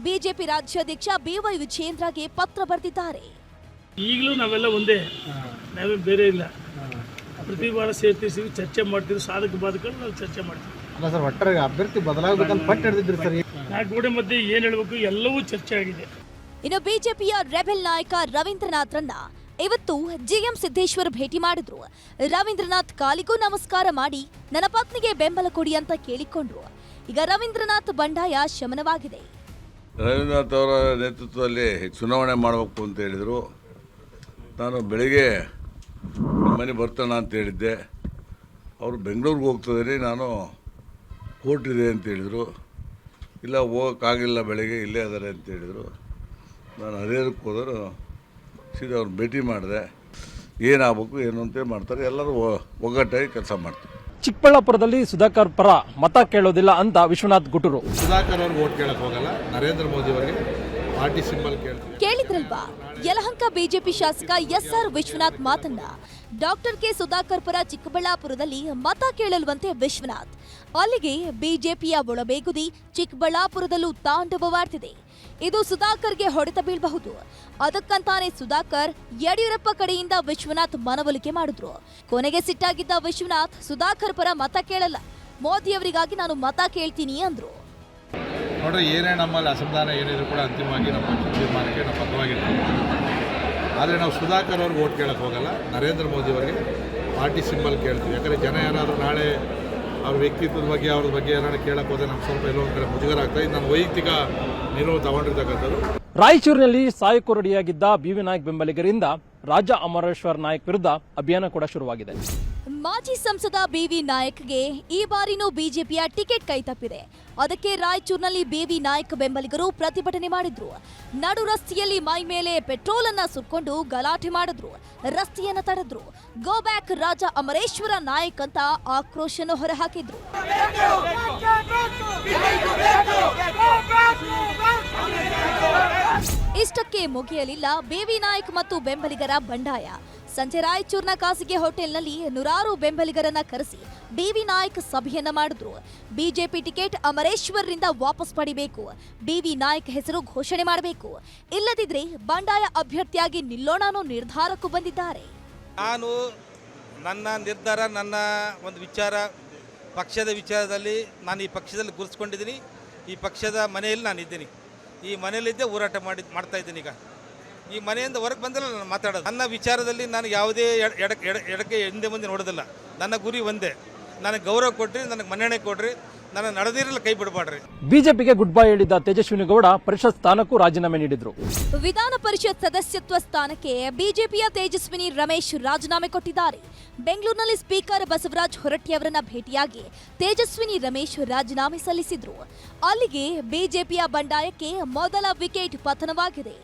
ಬಿಜೆಪಿ ರಾಜ್ಯಾಧ್ಯಕ್ಷ ಬಿವೈ ವಿಜಯೇಂದ್ರಗೆ ಪತ್ರ ಬರೆದಿದ್ದಾರೆ. ಈಗಲೂ ನಾವೆಲ್ಲ ಒಂದೇ. ನಾವೇ ಬೇರೆ ಇಲ್ಲ. ಪ್ರತಿ ವಾರ ಚರ್ಚೆ ಮಾಡ್ತೀವಿ ಸಾಧಕ ಬಾಧಕಗಳು ನಾವು ಚರ್ಚೆ ಮಾಡ್ತೀವಿ. ಅಲ್ಲ ಸರ್ ಒಟ್ಟಾರೆ ಅಭ್ಯರ್ಥಿ ಬದಲಾಗಬೇಕಂತ ಪಟ್ಟು ಹಿಡಿದಿದ್ರು ಸರ್. ನಾಲ್ಕು ಗೋಡೆ ಮಧ್ಯೆ ಏನು ಹೇಳಬೇಕು ಎಲ್ಲವೂ ಚರ್ಚೆ ಆಗಿದೆ. ಇನ್ನು ಬಿಜೆಪಿಯ ರೆಬೆಲ್ ನಾಯಕ ರವೀಂದ್ರನಾಥ್ರನ್ನ ಇವತ್ತು ಜಿಎಂ ಸಿದ್ದೇಶ್ವರ್ ಭೇಟಿ ಮಾಡಿದ್ರು. ರವೀಂದ್ರನಾಥ್ ಕಾಲಿಗೂ ನಮಸ್ಕಾರ ಮಾಡಿ ನನ್ನ ಪತ್ನಿಗೆ ಬೆಂಬಲ ಕೊಡಿ ಅಂತ ಕೇಳಿಕೊಂಡ್ರು. ಈಗ ರವೀಂದ್ರನಾಥ್ ಬಂಡಾಯ ಶಮನವಾಗಿದೆ. ರವೀಂದ್ರನಾಥ್ ಅವರ ನೇತೃತ್ವದಲ್ಲಿ ಚುನಾವಣೆ ಮಾಡಬೇಕು ಅಂತ ಹೇಳಿದರು. ನಾನು ಬೆಳಿಗ್ಗೆ ಮನೆ ಬರ್ತಾನ ಅಂತ ಹೇಳಿದ್ದೆ. ಅವರು ಬೆಂಗಳೂರಿಗೆ ಹೋಗ್ತದ್ರಿ ನಾನು ಕೋರ್ಟ್ ಇದೆ ಅಂತ ಹೇಳಿದರು. ಇಲ್ಲ ಹೋಗೋಕ್ಕಾಗಿಲ್ಲ ಬೆಳಗ್ಗೆ ಇಲ್ಲೇ ಇದ್ದಾರೆ ಅಂತ ಹೇಳಿದರು. ನಾನು ಹರಿಹರಕ್ಕೆ ಹೋದರು ಸೀದಾ ಅವ್ರನ್ನ ಭೇಟಿ ಮಾಡಿದೆ. ಏನಾಗಬೇಕು ಏನು ಅಂತ ಮಾಡ್ತಾರೆ. ಎಲ್ಲರೂ ಒ- ಒಗ್ಗಟ್ಟಾಗಿ ಕೆಲಸ ಮಾಡ್ತಾರೆ. ಚಿಕ್ಕಬಳ್ಳಾಪುರದಲ್ಲಿ ಸುಧಾಕರ್ ಪರ ಮತ ಕೇಳೋದಿಲ್ಲ ಅಂತ ವಿಶ್ವನಾಥ್ ಗುಟುರು. ಸುಧಾಕರ್ ಅವ್ರಿಗೆ ಓಟ್ ಕೇಳಕ್ ಹೋಗಲ್ಲ. ನರೇಂದ್ರ ಮೋದಿ ಅವರಿಗೆ ಪಾರ್ಟಿ ಸಿಂಬಲ್ ಕೇಳ್ತೀವಿ ಕೇಳಿದ್ರಲ್ವಾ? ಯಲಹಂಕ ಬಿಜೆಪಿ ಶಾಸಕ ಎಸ್ ಆರ್ ವಿಶ್ವನಾಥ್ ಮಾತನ್ನ. ಡಾಕ್ಟರ್ ಕೆ ಸುಧಾಕರ್ ಪರ ಚಿಕ್ಕಬಳ್ಳಾಪುರದಲ್ಲಿ ಮತ ಕೇಳಲ್ವಂತೆ ವಿಶ್ವನಾಥ್. ಅಲ್ಲಿಗೆ ಬಿಜೆಪಿಯ ಒಳಬೇಗುದಿ ಚಿಕ್ಕಬಳ್ಳಾಪುರದಲ್ಲೂ ತಾಂಡವವಾಡ್ತಿದೆ. ಇದು ಸುಧಾಕರ್ಗೆ ಹೊಡೆತ ಬೀಳಬಹುದು. ಅದಕ್ಕಂತಾನೆ ಸುಧಾಕರ್ ಯಡಿಯೂರಪ್ಪ ಕಡೆಯಿಂದ ವಿಶ್ವನಾಥ್ ಮನವೊಲಿಕೆ ಮಾಡಿದ್ರು. ಕೊನೆಗೆ ಸಿಟ್ಟಾಗಿದ್ದ ವಿಶ್ವನಾಥ್ ಸುಧಾಕರ್ ಪರ ಮತ ಕೇಳಲ್ಲ. ಮೋದಿಯವರಿಗಾಗಿ ನಾನು ಮತ ಕೇಳ್ತೀನಿ ಅಂದ್ರು. ನೋಡ್ರಿ, ಏನೇ ನಮ್ಮಲ್ಲಿ ಅಸಮಾಧಾನ ಏನಿದ್ರು ಕೂಡ ಅಂತಿಮವಾಗಿ ನಮ್ಮ ತೀರ್ಮಾನಕ್ಕೆ ನಾವು ಬದ್ಧವಾಗಿರ್ತೀವಿ ಆದರೆ ನಾವು ಸುಧಾಕರ್ ಅವ್ರಿಗೆ ಓಟ್ ಕೇಳಕ್ಕೆ ಹೋಗಲ್ಲ. ನರೇಂದ್ರ ಮೋದಿ ಅವರಿಗೆ ಪಾರ್ಟಿ ಸಿಂಬಲ್ ಕೇಳ್ತೀವಿ. ಯಾಕಂದರೆ ಜನ ಯಾರಾದರೂ ನಾಳೆ ಅವ್ರ ವ್ಯಕ್ತಿತ್ವದ ಬಗ್ಗೆ ಅವ್ರ ಬಗ್ಗೆ ಏನಾದ್ರು ಕೇಳಕ್ಕೆ ಹೋದರೆ ನಮ್ಗೆ ಸ್ವಲ್ಪ ಎಲ್ಲೋ ಒಂದು ಕಡೆ ಮುಜುಗರ ಆಗ್ತಾ ಇದು. ನಾನು ವೈಯಕ್ತಿಕ ನಿಲುವು ತಗೊಂಡಿರ್ತಕ್ಕಂಥದ್ದು. ರಾಯಚೂರಿನಲ್ಲಿ ಸಾಯಕೋರಡಿಯಾಗಿದ್ದ ಬಿವಿ ನಾಯಕ್ ಬೆಂಬಲಿಗರಿಂದ ರಾಜ ಅಮರೇಶ್ವರ್ ನಾಯಕ್ ವಿರುದ್ಧ ಅಭಿಯಾನ ಕೂಡ ಶುರುವಾಗಿದೆ ಮಾಜಿ ಸಂಸದ ಬಿವಿ ನಾಯಕ್ಗೆ ಈ ಬಾರಿನೂ ಬಿಜೆಪಿಯ ಟಿಕೆಟ್ ಕೈತಪ್ಪಿದೆ ಅದಕ್ಕೆ ರಾಯಚೂರಿನಲ್ಲಿ ಬಿವಿ ನಾಯಕ್ ಬೆಂಬಲಿಗರು ಪ್ರತಿಭಟನೆ ಮಾಡಿದ್ರು ನಡು ರಸ್ತೆಯಲ್ಲಿ ಮೈ ಮೇಲೆ ಪೆಟ್ರೋಲ್ ಅನ್ನ ಸುಟ್ಕೊಂಡು ಗಲಾಟೆ ಮಾಡಿದ್ರು ರಸ್ತೆಯನ್ನ ತಡೆದ್ರು ಗೋ ಬ್ಯಾಕ್ ರಾಜ ಅಮರೇಶ್ವರ ನಾಯಕ್ ಅಂತ ಆಕ್ರೋಶನ ಹೊರಹಾಕಿದ್ರು ಇಷ್ಟಕ್ಕೆ ಮುಗಿಯಲಿಲ್ಲ ಬೇವಿ ನಾಯಕ್ ಮತ್ತು ಬೆಂಬಲಿಗರ ಬಂಡಾಯ. ಸಂಜೆ ರಾಯಚೂರಿನ ಖಾಸಗಿ ಹೋಟೆಲ್ನಲ್ಲಿ ನೂರಾರು ಬೆಂಬಲಿಗರನ್ನ ಕರೆಸಿ ಬಿವಿ ನಾಯಕ್ ಸಭೆಯನ್ನ ಮಾಡಿದ್ರು. ಬಿಜೆಪಿ ಟಿಕೆಟ್ ಅಮರೇಶ್ವರರಿಂದ ವಾಪಸ್ ಪಡಿಬೇಕು. ಬಿವಿ ನಾಯಕ್ ಹೆಸರು ಘೋಷಣೆ ಮಾಡಬೇಕು. ಇಲ್ಲದಿದ್ರೆ ಬಂಡಾಯ ಅಭ್ಯರ್ಥಿಯಾಗಿ ನಿಲ್ಲೋಣ ಅನ್ನೋ ನಿರ್ಧಾರಕ್ಕೂ ಬಂದಿದ್ದಾರೆ. ನಾನು ನನ್ನ ನಿರ್ಧಾರ, ನನ್ನ ಒಂದು ವಿಚಾರ, ಪಕ್ಷದ ವಿಚಾರದಲ್ಲಿ ನಾನು ಈ ಪಕ್ಷದಲ್ಲಿ ಗುರುಸ್ಕೊಂಡಿದ್ದೀನಿ ಈ ಪಕ್ಷದ ಮನೆಯಲ್ಲಿ ನಾನು ಇದ್ದೀನಿ ಈ ಮನೆಯಲ್ಲಿದ್ದೇ ಹೋರಾಟ ಮಾಡಿ ಮಾಡ್ತಾ ಇದ್ದೀನಿ ಈಗ. ಈ ಮನೆಯಿಂದ ಹೊರಗೆ ಬಂದಲ್ಲ ನಾನು ಮಾತಾಡೋದು. ನನ್ನ ವಿಚಾರದಲ್ಲಿ ನಾನು ಯಾವುದೇ ಎಡಕ್ಕೆ ಎಡ- ಎಡ- ಎಡಕ್ಕೆ ಹಿಂದೆ ಮುಂದೆ ನೋಡೋದಿಲ್ಲ. ನನ್ನ ಗುರಿ ಒಂದೇ. ನನಗೆ ಗೌರವ ಕೊಡ್ರಿ, ನನಗೆ ಮನ್ನಣೆ ಕೊಡ್ರಿ. ನನ್ನ ನಡೆದಿರಲ್ಲ ಕೈ ಬಿಡಬಾಡ್ರಿ. ಬಿಜೆಪಿಗೆ ಗುಡ್ ಬೈ ಹೇಳಿದ್ದ ತೇಜಸ್ವಿನಿ ಗೌಡ ಪರಿಷತ್ ಸ್ಥಾನಕ್ಕೂ ರಾಜೀನಾಮೆ ನೀಡಿದ್ರು. ವಿಧಾನ ಪರಿಷತ್ ಸದಸ್ಯತ್ವ ಸ್ಥಾನಕ್ಕೆ ಬಿಜೆಪಿಯ ತೇಜಸ್ವಿನಿ ರಮೇಶ್ ರಾಜೀನಾಮೆ ಕೊಟ್ಟಿದ್ದಾರೆ. ಬೆಂಗಳೂರಿನಲ್ಲಿ ಸ್ಪೀಕರ್ ಬಸವರಾಜ್ ಹೊರಟ್ಟಿ ಅವರನ್ನ ಭೇಟಿಯಾಗಿ ತೇಜಸ್ವಿನಿ ರಮೇಶ್ ರಾಜೀನಾಮೆ ಸಲ್ಲಿಸಿದ್ರು. ಅಲ್ಲಿಗೆ ಬಿಜೆಪಿಯ ಬಂಡಾಯಕ್ಕೆ ಮೊದಲ ವಿಕೆಟ್ ಪತನವಾಗಿದೆ.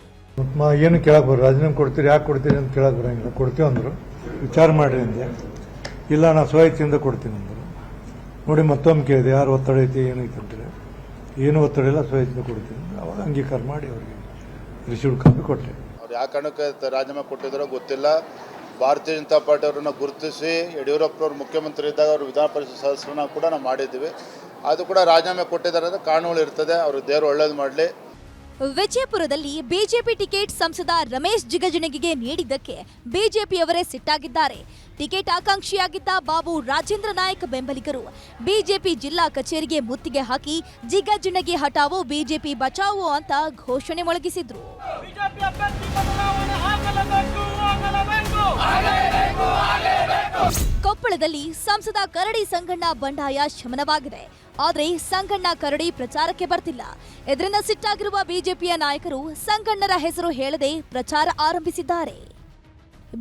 ಏನು ಕೇಳಕ್ ಬರೋ ರಾಜೀನಾಮೆ ಕೊಡ್ತೀರಿ ಯಾಕೆ ಕೊಡ್ತೀರಿ ಅಂತ ಕೇಳಕ್ ಬರಂಗಿಲ್ಲ. ಕೊಡ್ತೀವಿ ಅಂದರು. ವಿಚಾರ ಮಾಡ್ರಿ ಅಂದೆ ಇಲ್ಲ ನಾನು ಸ್ವಇಚ್ಛೆಯಿಂದ ಕೊಡ್ತೀನಿ ಅಂದರು. ನೋಡಿ ಮತ್ತೊಮ್ಮೆ ಕೇಳಿದೆ, ಯಾರು ಒತ್ತಡ ಐತಿ ಏನೈತೆ ಅಂತೇಳಿ ಏನು ಒತ್ತಡ ಇಲ್ಲ ಸ್ವಇಚ್ಛೆಯಿಂದ ಕೊಡ್ತೀನಿ. ಅವಾಗ ಅಂಗೀಕಾರ ಮಾಡಿ ಅವರಿಗೆ ರಿಸೀವ್ಡ್ ಕಾಪಿ ಕೊಟ್ಟೆ. ಅವ್ರು ಯಾವ ಕಾರಣಕ್ಕೆ ರಾಜೀನಾಮೆ ಕೊಟ್ಟಿದ್ದಾರೋ ಗೊತ್ತಿಲ್ಲ. ಭಾರತೀಯ ಜನತಾ ಪಾರ್ಟಿ ಅವರನ್ನು ಗುರುತಿಸಿ ಯಡಿಯೂರಪ್ಪನವ್ರು ಮುಖ್ಯಮಂತ್ರಿ ಇದ್ದಾಗ ಅವರು ವಿಧಾನ ಪರಿಷತ್ ಸದಸ್ಯರನ್ನ ಕೂಡ ನಾವು ಮಾಡಿದ್ದೀವಿ. ಅದು ಕೂಡ ರಾಜೀನಾಮೆ ಕೊಟ್ಟಿದ್ದಾರೆ ಅಂದರೆ ಕಾನೂನು ಇರ್ತದೆ. ಅವರು ದೇವರು ಒಳ್ಳೇದು ಮಾಡಲಿ. ವಿಜಯಪುರದಲ್ಲಿ ಬಿಜೆಪಿ ಟಿಕೆಟ್ ಸಂಸದ ರಮೇಶ್ ಜಿಗಜಿಣಗಿಗೆ ನೀಡಿದ್ದಕ್ಕೆ ಬಿಜೆಪಿಯವರೇ ಸಿಟ್ಟಾಗಿದ್ದಾರೆ. ಟಿಕೆಟ್ ಆಕಾಂಕ್ಷಿಯಾಗಿದ್ದ ಬಾಬು ರಾಜೇಂದ್ರ ನಾಯಕ್ ಬೆಂಬಲಿಗರು. ಬಿಜೆಪಿ ಜಿಲ್ಲಾ ಕಚೇರಿಗೆ ಮುತ್ತಿಗೆ ಹಾಕಿ ಜಿಗಜಿಣಗಿ ಹಟಾವೋ ಬಿಜೆಪಿ ಬಚಾವೋ ಅಂತ ಘೋಷಣೆ ಮೊಳಗಿಸಿದ್ರು. ಕೊಪ್ಪಳದಲ್ಲಿ ಸಂಸದ ಕರಡಿ ಸಂಗಣ್ಣ ಬಂಡಾಯ ಶಮನವಾಗಿದೆ. ಆದರೆ ಸಂಗಣ್ಣ ಕರಡಿ ಪ್ರಚಾರಕ್ಕೆ ಬರ್ತಿಲ್ಲ. ಇದರಿಂದ ಸಿಟ್ಟಾಗಿರುವ ಬಿಜೆಪಿಯ ನಾಯಕರು ಸಂಗಣ್ಣರ ಹೆಸರು ಹೇಳದೆ ಪ್ರಚಾರ ಆರಂಭಿಸಿದ್ದಾರೆ.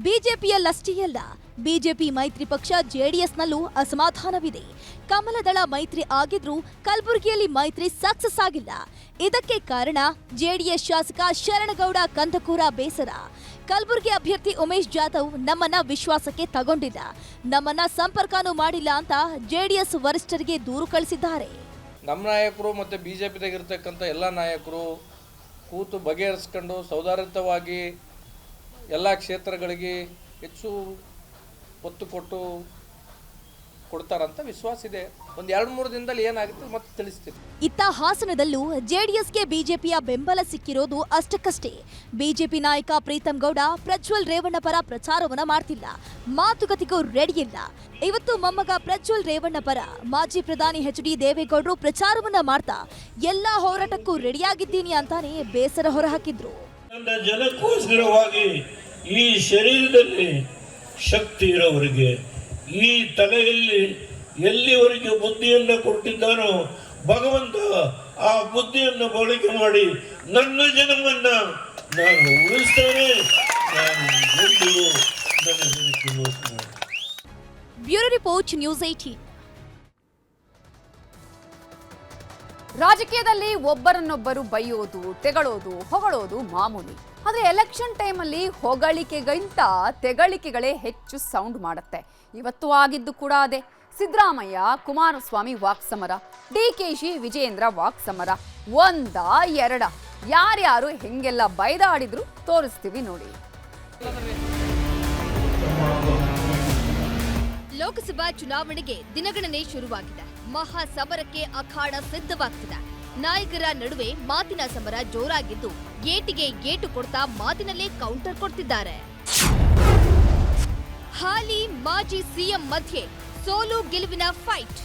ಬಿಜೆಪಿಯಲ್ಲಷ್ಟೇ ಅಲ್ಲ ಬಿಜೆಪಿ ಮೈತ್ರಿ ಪಕ್ಷ ಜೆಡಿಎಸ್ನಲ್ಲೂ ಅಸಮಾಧಾನವಿದೆ. ಕಮಲದಳ ಮೈತ್ರಿ ಆಗಿದ್ರೂ ಕಲಬುರಗಿಯಲ್ಲಿ ಮೈತ್ರಿ ಸಕ್ಸಸ್ ಆಗಿಲ್ಲ. ಇದಕ್ಕೆ ಕಾರಣ ಜೆಡಿಎಸ್ ಶಾಸಕ ಶರಣಗೌಡ ಕಂದಕೂರ ಬೇಸರ. ಕಲಬುರಗಿ ಅಭ್ಯರ್ಥಿ ಉಮೇಶ್ ಜಾಧವ್ ನಮ್ಮನ್ನ ವಿಶ್ವಾಸಕ್ಕೆ ತಗೊಂಡಿಲ್ಲ ನಮ್ಮನ್ನ ಸಂಪರ್ಕನೂ ಮಾಡಿಲ್ಲ ಅಂತ ಜೆಡಿಎಸ್ ವರಿಷ್ಠರಿಗೆ ದೂರು ಕಳಿಸಿದ್ದಾರೆ. ನಮ್ಮ ನಾಯಕರು ಮತ್ತು ಬಿ ಜೆ ಎಲ್ಲ ನಾಯಕರು ಕೂತು ಬಗೆಹರಿಸ್ಕೊಂಡು ಸೌಹಾರ್ದವಾಗಿ ಎಲ್ಲ ಕ್ಷೇತ್ರಗಳಿಗೆ ಹೆಚ್ಚು ಒತ್ತು ಕೊಟ್ಟು ಕೊಡ್ತಾರಂತ ವಿಶ್ವಾಸ ಇದೆ. ಒಂದು ಎರಡು ಮೂರು ದಿನದಲ್ಲಿ ಏನಾಗುತ್ತೆ ಮತ್ತೆ ತಿಳಿಸ್ತೀನಿ. ಇತ್ತ ಹಾಸನದಲ್ಲೂ ಜೆಡಿಎಸ್ಗೆ ಬಿಜೆಪಿಯ ಬೆಂಬಲ ಸಿಕ್ಕಿರೋದು ಅಷ್ಟಕ್ಕಷ್ಟೇ. ಬಿಜೆಪಿ ನಾಯಕ ಪ್ರೀತಂ ಗೌಡ ಪ್ರಜ್ವಲ್ ರೇವಣ್ಣ ಪರ ಪ್ರಚಾರವನ್ನ ಮಾಡ್ತಿಲ್ಲ. ಮಾತುಕತೆಗೂ ರೆಡಿ ಇಲ್ಲ. ಇವತ್ತು ಮೊಮ್ಮಗ ಪ್ರಜ್ವಲ್ ರೇವಣ್ಣ ಪರ ಮಾಜಿ ಪ್ರಧಾನಿ ಎಚ್ ಡಿ ದೇವೇಗೌಡರು ಪ್ರಚಾರವನ್ನ ಮಾಡ್ತಾ ಎಲ್ಲ ಹೋರಾಟಕ್ಕೂ ರೆಡಿಯಾಗಿದ್ದೀನಿ ಅಂತಾನೆ ಬೇಸರ ಹೊರಹಾಕಿದ್ರು. ಜನಕ್ಕೋಸ್ಕರವಾಗಿ ಈ ಶರೀರದಲ್ಲಿ ಶಕ್ತಿ ಇರೋವರಿಗೆ, ಈ ತಲೆಯಲ್ಲಿ ಎಲ್ಲಿವರೆಗೆ ಬುದ್ಧಿಯನ್ನು ಕೊಟ್ಟಿದ್ದಾನೋ ಭಗವಂತ ಆ ಬುದ್ಧಿಯನ್ನು ಬಳಕೆ ಮಾಡಿ ನನ್ನ ಜನವನ್ನ ನಾನು ಉಳಿಸ್ತೇನೆ. ಬ್ಯೂರೋ ರಿಪೋರ್ಟ್ ನ್ಯೂಸ್ ಏಟೀನ್ ರಾಜಕೀಯದಲ್ಲಿ ಒಬ್ಬರನ್ನೊಬ್ಬರು ಬೈಯೋದು, ತೆಗಳೋದು, ಹೊಗಳೋದು ಮಾಮೂಲಿ. ಆದರೆ ಎಲೆಕ್ಷನ್ ಟೈಮಲ್ಲಿ ಹೊಗಳಿಕೆಗಿಂತ ತೆಗಳಿಕೆಗಳೇ ಹೆಚ್ಚು ಸೌಂಡ್ ಮಾಡುತ್ತೆ. ಇವತ್ತು ಆಗಿದ್ದು ಕೂಡ ಅದೇ. ಸಿದ್ದರಾಮಯ್ಯ, ಕುಮಾರಸ್ವಾಮಿ ವಾಕ್ಸಮರ ಡಿ ಕೆ ಶಿ ವಿಜಯೇಂದ್ರ ವಾಕ್ಸಮರ, ಒಂದ, ಎರಡ. ಯಾರ್ಯಾರು ಹೆಂಗೆಲ್ಲ ಬೈದಾಡಿದ್ರು ತೋರಿಸ್ತೀವಿ ನೋಡಿ. ಲೋಕಸಭಾ ಚುನಾವಣೆಗೆ ದಿನಗಣನೆ ಶುರುವಾಗಿದೆ. ಮಹಾ ಸಮರಕ್ಕೆ ಅಖಾಡ ಸಿದ್ಧವಾಗ್ತಿದೆ. ನಾಯಕರ ನಡುವೆ ಮಾತಿನ ಸಮರ ಜೋರಾಗಿದ್ದು ಏಟಿಗೆ ಏಟು ಕೊಡ್ತಾ ಮಾತಿನಲ್ಲೇ ಕೌಂಟರ್ ಕೊಡ್ತಿದ್ದಾರೆ. ಹಾಲಿ ಮಾಜಿ ಸಿಎಂ ಮಧ್ಯೆ ಸೋಲು ಗೆಲುವಿನ ಫೈಟ್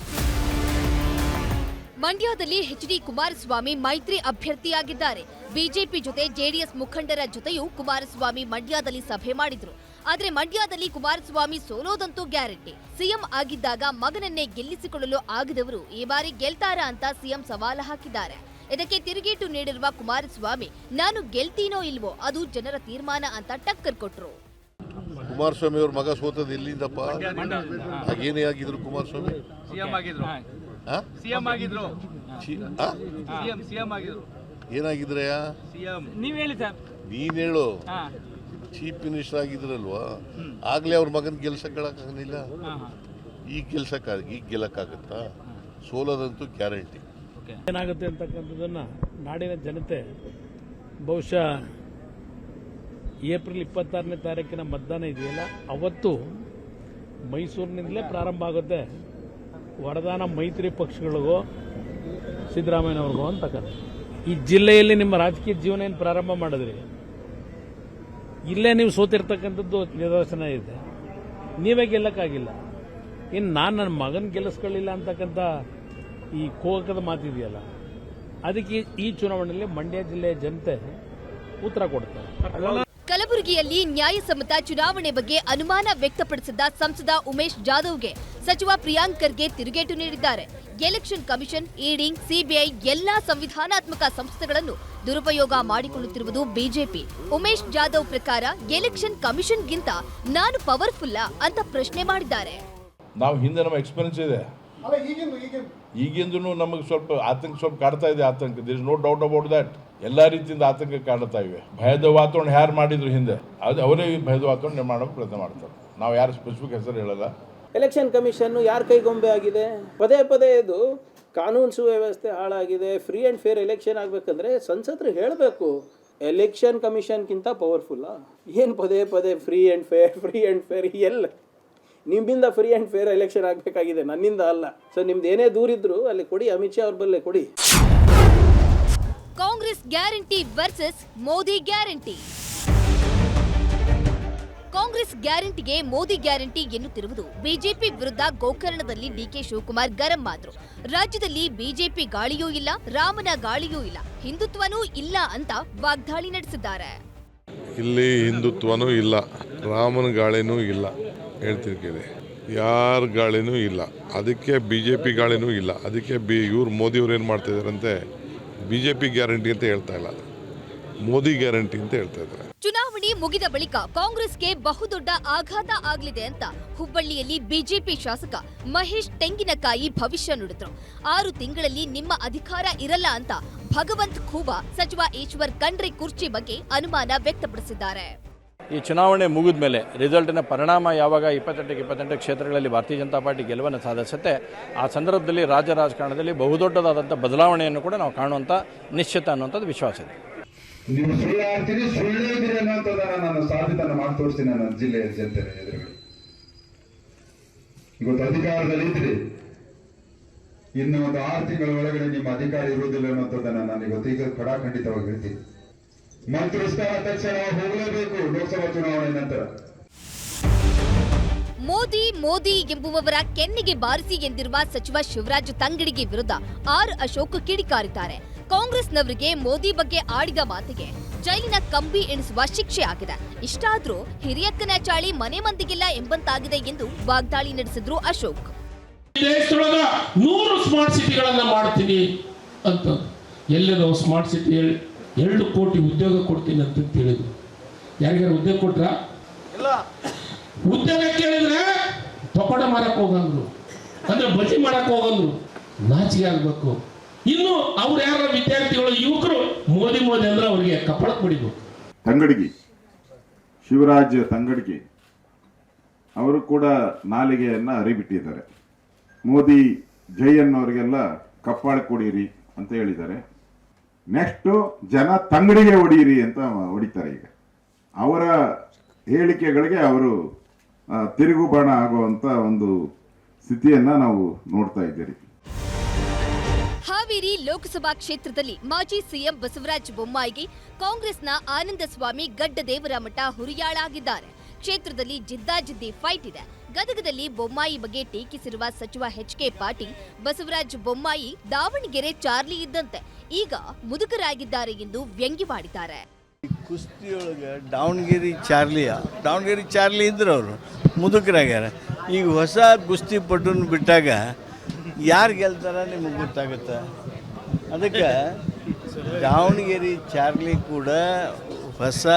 ಮಂಡ್ಯದಲ್ಲಿ ಎಚ್ ಡಿ ಕುಮಾರಸ್ವಾಮಿ ಮೈತ್ರಿ ಅಭ್ಯರ್ಥಿಯಾಗಿದ್ದಾರೆ. ಬಿಜೆಪಿ ಜೊತೆ ಜೆಡಿಎಸ್ ಮುಖಂಡರ ಜೊತೆಯೂ ಕುಮಾರಸ್ವಾಮಿ ಮಂಡ್ಯದಲ್ಲಿ ಸಭೆ ಮಾಡಿದ್ರು. ಆದ್ರೆ ಮಂಡ್ಯದಲ್ಲಿ ಕುಮಾರಸ್ವಾಮಿ ಸೋಲೋದಂತೂ ಗ್ಯಾರಂಟಿ. ಸಿಎಂ ಆಗಿದ್ದಾಗ ಮಗನನ್ನೇ ಗೆಲ್ಲಿಸಿಕೊಳ್ಳಲು ಆಗದವರು ಈ ಬಾರಿ ಗೆಲ್ತಾರಾ ಅಂತ ಸಿಎಂ ಸವಾಲು ಹಾಕಿದ್ದಾರೆ. ಇದಕ್ಕೆ ತಿರುಗೇಟು ನೀಡಿರುವ ಕುಮಾರಸ್ವಾಮಿ ನಾನು ಗೆಲ್ತೀನೋ ಇಲ್ವೋ ಅದು ಜನರ ತೀರ್ಮಾನ ಅಂತ ಟಕ್ಕರ್ ಕೊಟ್ರು. ಕುಮಾರಸ್ವಾಮಿ ಅವ್ರ ಮಗ ಸೋತದ ಇಲ್ಲಿಂದಪ್ಪ ಹಾಗೇನೇ ಆಗಿದ್ರು ಕುಮಾರಸ್ವಾಮಿ? ಸಿಎಂ ಆಗಿದ್ರು. ಹಾ? ಸಿಎಂ ಆಗಿದ್ರು. ಸಿಎಂ ಸಿಎಂ ಆಗಿದ್ರು. ಏನಾಗಿದ್ರಯ್ಯ? ಸಿಎಂ. ನೀವ್ ಹೇಳಿ ಸರ್. ನೀನ್ ಹೇಳು. ಹಾ. ಚೀಫ್ ಮಿನಿಸ್ಟರ್ ಆಗಿದ್ರಲ್ವಾ? ಆಗ್ಲೇ ಅವ್ರ ಮಗನ ಗೆಲ್ಸಕ್ಕಾಗಲಿಲ್ಲ ಈಗ ಗೆಲ್ಸಕ್ಕಾಗ, ಈಗ ಗೆಲ್ಲಕ್ಕಾಗತ್ತಾ? ಸೋಲೋದಂತೂ ಗ್ಯಾರಂಟಿ. ಏನಾಗುತ್ತೆ ಅಂತಕ್ಕಂಥದ್ದನ್ನು ನಾಡಿನ ಜನತೆ ಬಹುಶಃ ಏಪ್ರಿಲ್ ಇಪ್ಪತ್ತಾರನೇ ತಾರೀಕಿನ ಮತದಾನ ಇದೆಯಲ್ಲ, ಅವತ್ತು ಮೈಸೂರಿನಿಂದಲೇ ಪ್ರಾರಂಭ ಆಗುತ್ತೆ. ವರದಾನ ಮೈತ್ರಿ ಪಕ್ಷಗಳಿಗೂ, ಸಿದ್ದರಾಮಯ್ಯನವ್ರಿಗೂ ಅಂತಕ್ಕಂಥ ಈ ಜಿಲ್ಲೆಯಲ್ಲಿ ನಿಮ್ಮ ರಾಜಕೀಯ ಜೀವನ ಏನು ಪ್ರಾರಂಭ ಮಾಡಿದ್ರಿ? ಇಲ್ಲೇ ನೀವು ಸೋತಿರ್ತಕ್ಕಂಥದ್ದು ನಿದರ್ಶನ ಇದೆ. ನೀವೇ ಗೆಲ್ಲಕ್ಕಾಗಿಲ್ಲ. ಇನ್ನು ನಾನು ನನ್ನ ಮಗನ ಗೆಲ್ಲಿಸ್ಕೊಳ್ಳಿಲ್ಲ ಅಂತಕ್ಕಂಥ ಈ ಕೋಕದ ಮಾತಿದೆಯಲ್ಲ, ಅದಕ್ಕೆ ಈ- ಚುನಾವಣೆಯಲ್ಲಿ ಮಂಡ್ಯ ಜಿಲ್ಲೆಯ ಜನತೆ ಉತ್ತರ ಕೊಡ್ತಾರೆ. ಕಲಬುರಗಿಯಲ್ಲಿ ನ್ಯಾಯಸಮ್ಮತ ಚುನಾವಣೆ ಬಗ್ಗೆ ಅನುಮಾನ ವ್ಯಕ್ತಪಡಿಸಿದ್ದ ಸಂಸದ ಉಮೇಶ್ ಜಾಧವ್ಗೆ ಸಚಿವ ಪ್ರಿಯಾಂಕ್ ಖರ್ಗೆ ತಿರುಗೇಟು ನೀಡಿದ್ದಾರೆ. ಎಲೆಕ್ಷನ್ ಕಮಿಷನ್ ಇಡಿ ಸಿಬಿಐ ಎಲ್ಲಾ ಸಂವಿಧಾನಾತ್ಮಕ ಸಂಸ್ಥೆಗಳನ್ನು ದುರುಪಯೋಗ ಮಾಡಿಕೊಳ್ಳುತ್ತಿರುವುದು ಬಿಜೆಪಿ. ಉಮೇಶ್ ಜಾಧವ್ ಪ್ರಕಾರ ಎಲೆಕ್ಷನ್ ಕಮಿಷನ್ಗಿಂತ ನಾನು ಪವರ್ಫುಲ್ಲ ಅಂತ ಪ್ರಶ್ನೆ ಮಾಡಿದ್ದಾರೆ. ನಾವು ಹಿಂದೆ ನಮ್ಮ ಎಕ್ಸ್ಪೀರಿಯನ್ಸ್ ಇದೆ. ಈಗಿಂದೂ ನಮಗೆ ಸ್ವಲ್ಪ ಆತಂಕ ಸ್ವಲ್ಪ ಕಾಡ್ತಾ ಇದೆ ಆತಂಕ. There is no doubt about that ಎಲ್ಲ ರೀತಿಯಿಂದ ಆತಂಕ ಕಾಡ್ತಾ ಇವೆ. ಭಯದ ವಾತಾವರಣ ಯಾರು ಮಾಡಿದ್ರು ಹಿಂದೆ? ಅದು ಅವರೇ ಭಯದ ವಾತಾವರಣ ನಿರ್ಮಾಣ ಪ್ರಯತ್ನ ಮಾಡ್ತಾರೆ. ನಾವು ಯಾರು ಸ್ಪೆಸಿಫಿಕ್ ಹೆಸರು ಹೇಳಲ್ಲ. ಎಲೆಕ್ಷನ್ ಕಮಿಷನ್ ಯಾರ ಕೈಗೊಂಬೆ ಆಗಿದೆ? ಪದೇ ಪದೇ ಇದು ಕಾನೂನು ಸುವ್ಯವಸ್ಥೆ ಹಾಳಾಗಿದೆ. ಫ್ರೀ ಆ್ಯಂಡ್ ಫೇರ್ ಎಲೆಕ್ಷನ್ ಆಗಬೇಕಂದ್ರೆ ಸಂಸದರು ಹೇಳಬೇಕು. ಎಲೆಕ್ಷನ್ ಕಮಿಷನ್ಗಿಂತ ಪವರ್ಫುಲ್ಲಾ ಏನು ಪದೇ ಪದೇ free and fair free and fair ಎಲ್ಲ. ನಿಮ್ಮಿಂದ ಫ್ರೀ ಆ್ಯಂಡ್ ಫೇರ್ ಎಲೆಕ್ಷನ್ ಆಗಬೇಕಾಗಿದೆ, ನನ್ನಿಂದ ಅಲ್ಲ. ಸೊ ನಿಮ್ದು ಏನೇ ದೂರಿದ್ರು ಅಲ್ಲಿ ಕೊಡಿ, ಅಮಿತ್ ಶಾ ಅವ್ರ ಬಲ್ಲೇ ಕೊಡಿ. Congress guarantee versus Modi guarantee. Congress ಗ್ಯಾರಂಟಿಗೆ Modi guarantee ಎನ್ನುತ್ತಿರುವುದು ಬಿಜೆಪಿ ವಿರುದ್ಧ ಗೋಕರ್ಣದಲ್ಲಿ ಡಿಕೆ ಶಿವಕುಮಾರ್ ಗರಂ ಆದ್ರು ರಾಜ್ಯದಲ್ಲಿ ಬಿಜೆಪಿ ಗಾಳಿಯೂ ಇಲ್ಲ, ರಾಮನ ಗಾಳಿಯೂ ಇಲ್ಲ, ಹಿಂದುತ್ವನೂ ಇಲ್ಲ ಅಂತ ವಾಗ್ದಾಳಿ ನಡೆಸಿದ್ದಾರೆ. ಇಲ್ಲಿ ಹಿಂದುತ್ವನೂ ಇಲ್ಲ, ರಾಮನ ಗಾಳಿನೂ ಇಲ್ಲ, ಹೇಳ್ತೀನಿ ಕೇಳಿ. ಯಾರ ಗಾಳಿನೂ ಇಲ್ಲ, ಅದಕ್ಕೆ ಬಿ ಜೆ ಗಾಳಿನೂ ಇಲ್ಲ, ಅದಕ್ಕೆ ಬಿ, ಇವ್ರು ಮೋದಿಯವ್ರು ಏನು ಮಾಡ್ತಿದಾರಂತೆ? ಬಿ ಜೆ ಪಿ ಗ್ಯಾರಂಟಿ ಅಂತ ಹೇಳ್ತಾ ಇಲ್ಲ. ಮೋದಿ ಗ್ಯಾರಂಟಿ ಅಂತ ಹೇಳ್ತಾ ಇದ್ದಾರೆ. ಚುನಾವಣೆ ಮುಗಿದ ಬಳಿಕ ಕಾಂಗ್ರೆಸ್ಗೆ ಬಹುದೊಡ್ಡ ಆಘಾತ ಆಗ್ಲಿದೆ ಅಂತ ಹುಬ್ಬಳ್ಳಿಯಲ್ಲಿ ಬಿಜೆಪಿ ಶಾಸಕ ಮಹೇಶ್ ತೆಂಗಿನಕಾಯಿ ಭವಿಷ್ಯ ನುಡಿದ್ರು. ಆರು ತಿಂಗಳಲ್ಲಿ ನಿಮ್ಮ ಅಧಿಕಾರ ಇರಲ್ಲ ಅಂತ ಭಗವಂತ್ ಖೂಬಾ ಸಚಿವ ಈಶ್ವರ್ ಖಂಡ್ರೆ ಕುರ್ಚಿ ಬಗ್ಗೆ ಅನುಮಾನ ವ್ಯಕ್ತಪಡಿಸಿದ್ದಾರೆ. ಈ ಚುನಾವಣೆ ಮುಗಿದ ಮೇಲೆ ರಿಸಲ್ಟಿನ ಪರಿಣಾಮ ಯಾವಾಗ ಇಪ್ಪತ್ತೆಂಟಕ್ಕೆ ಇಪ್ಪತ್ತೆಂಟು ಕ್ಷೇತ್ರಗಳಲ್ಲಿ ಭಾರತೀಯ ಜನತಾ ಪಾರ್ಟಿ ಗೆಲುವನ್ನು ಸಾಧಿಸುತ್ತೆ, ಆ ಸಂದರ್ಭದಲ್ಲಿ ರಾಜ್ಯ ರಾಜಕಾರಣದಲ್ಲಿ ಬಹುದೊಡ್ಡದಾದಂಥ ಬದಲಾವಣೆಯನ್ನು ಕೂಡ ನಾವು ಕಾಣುವಂಥ ನಿಶ್ಚಿತ ಅನ್ನುವಂಥದ್ದು ವಿಶ್ವಾಸ ಇದೆ. ನೀವು ಸುಳ್ಳು ಸುಳ್ಳೇ ಇದ್ದೀರಿ ಅನ್ನೋಂಥದ್ದನ್ನ ನಾನು ಸಾಬೀತನ್ನು ಮಾಡಿ ತೋರಿಸ್ತೀನಿ ನನ್ನ ಜಿಲ್ಲೆಯ ಜನತೆ ಇವತ್ತು ಅಧಿಕಾರದಲ್ಲಿ ಇದ್ರಿ ಇನ್ನು ಒಂದು ಆರು ತಿಂಗಳ ಒಳಗಡೆ ನಿಮ್ಮ ಅಧಿಕಾರ ಇರುವುದಿಲ್ಲ ಅನ್ನೋಂಥದ್ದನ್ನ ನಾನು ಇವತ್ತು ಈಗ ಖಡಾಖಂಡಿತವಾಗಿ ಹೇಳ್ತೀನಿ. ಮಂತ್ರಿ ಸ್ಥಾನ ತಕ್ಷಣ ಹೋಗಲೇಬೇಕು ಲೋಕಸಭಾ ಚುನಾವಣೆ ನಂತರ. ಮೋದಿ ಮೋದಿ ಎಂಬುವವರ ಕೆನ್ನಿಗೆ ಬಾರಿಸಿ ಎಂದಿರುವ ಸಚಿವ ಶಿವರಾಜ್ ತಂಗಡಿಗೆ ವಿರುದ್ಧ ಆರ್ ಅಶೋಕ್ ಕಿಡಿಕಾರಿದ್ದಾರೆ. ಕಾಂಗ್ರೆಸ್ನವರಿಗೆ ಮೋದಿ ಬಗ್ಗೆ ಆಡಿದ ಮಾತಿಗೆ ಜೈಲಿನ ಕಂಬಿ ಎಣಿಸುವ ಶಿಕ್ಷೆ ಆಗಿದೆ. ಇಷ್ಟಾದ್ರೂ ಹಿರಿಯಕ್ಕನ ಚಾಳಿ ಮನೆ ಮಂದಿಗಿಲ್ಲ ಎಂಬಂತಾಗಿದೆ ಎಂದು ವಾಗ್ದಾಳಿ ನಡೆಸಿದ್ರು ಅಶೋಕ್. ದೇಶದೊಳಗ ನೂರು ಸ್ಮಾರ್ಟ್ ಸಿಟಿಗಳನ್ನ ಮಾಡ್ತೀನಿ ಅಂತ. ಎಲ್ಲರೂ ಸ್ಮಾರ್ಟ್ ಸಿಟಿ ಎರಡು ಕೋಟಿ ಉದ್ಯೋಗ ಕೊಡ್ತೀನಿ ಅಂತ ಹೇಳಿದ್ರು ಯಾರಿಗಾರು ಉದ್ಯೋಗ ಕೊಟ್ರ? ಉದ್ಯೋಗ ಕೇಳಿದ್ರೆ ಪಕೋಡ ಮಾರಕ್ ಹೋಗಂದ್ರು. ಅಂದ್ರೆ ಬಜಿ ಮಾಡಕ್ ಹೋಗಂದ್ರು. ನಾಚಿಗೆ ಆಗ್ಬೇಕು. ಇನ್ನು ಅವ್ರು ಯಾರ ವಿದ್ಯಾರ್ಥಿಗಳು ಯುವಕರು ಮೋದಿ ಮೋದಿ ಅಂದ್ರೆ ಅವ್ರಿಗೆ ಕಪ್ಪಳಕ್ ಬಿಡಿಬೇಕು ತಂಗಡಿಗೆ ಶಿವರಾಜ್ ತಂಗಡಿಗೆ ಅವರು ಕೂಡ ನಾಲಿಗೆಯನ್ನ ಅರಿಬಿಟ್ಟಿದ್ದಾರೆ ಮೋದಿ ಜೈ ಅನ್ನೋರಿಗೆಲ್ಲ ಕಪ್ಪಾಳ ಕೊಡಿರಿ ಅಂತ ಹೇಳಿದ್ದಾರೆ. ನೆಕ್ಸ್ಟು ಜನ ತಂಗಡಿಗೆ ಹೊಡೀರಿ ಅಂತ ಹೊಡಿತಾರೆ ಈಗ. ಅವರ ಹೇಳಿಕೆಗಳಿಗೆ ಅವರು ತಿರುಗು ಬಾಣ ಆಗುವಂತ ಒಂದು ಸ್ಥಿತಿಯನ್ನ ನಾವು ನೋಡ್ತಾ ಇದ್ದೀರಿ. ಹಾವೇರಿ ಲೋಕಸಭಾ ಕ್ಷೇತ್ರದಲ್ಲಿ ಮಾಜಿ ಸಿಎಂ ಬಸವರಾಜ ಬೊಮ್ಮಾಯಿಗೆ ಕಾಂಗ್ರೆಸ್ನ ಆನಂದ ಸ್ವಾಮಿ ಗಡ್ಡದೇವರಮಠ ಹುರಿಯಾಳಾಗಿದ್ದಾರೆ. ಕ್ಷೇತ್ರದಲ್ಲಿ ಜಿದ್ದಾಜಿದ್ದಿ ಫೈಟ್ ಇದೆ. ಗದಗದಲ್ಲಿ ಬೊಮ್ಮಾಯಿ ಬಗ್ಗೆ ಟೀಕಿಸಿರುವ ಸಚಿವ H K Patil, Basavaraj Bommai, Davanagere Charlie ಇದ್ದಂತೆ. ಈಗ ಮುದುಕರಾಗಿದ್ದಾರೆ ಎಂದು ವ್ಯಂಗ್ಯವಾಡಿದ್ದಾರೆ ಕುಸ್ತಿಯೊಳಗೆ ದಾವಣಗೆರೆ ಚಾರ್ಲಿಯ, ದಾವಣಗೆರೆ ಚಾರ್ಲಿ ಇದ್ರು ಅವರು, ಮುದುಕರಾಗ್ಯಾರ. ಈಗ ಹೊಸ ಕುಸ್ತಿ ಪಟುನ ಬಿಟ್ಟಾಗ ಯಾರು ಗೆಲ್ತಾರ ನಿಮಗೆ ಗೊತ್ತಾಗುತ್ತೆ? ಅದಕ್ಕೆ ದಾವಣಗೆರೆ ಚಾರ್ಲಿ ಕೂಡ ಹೊಸ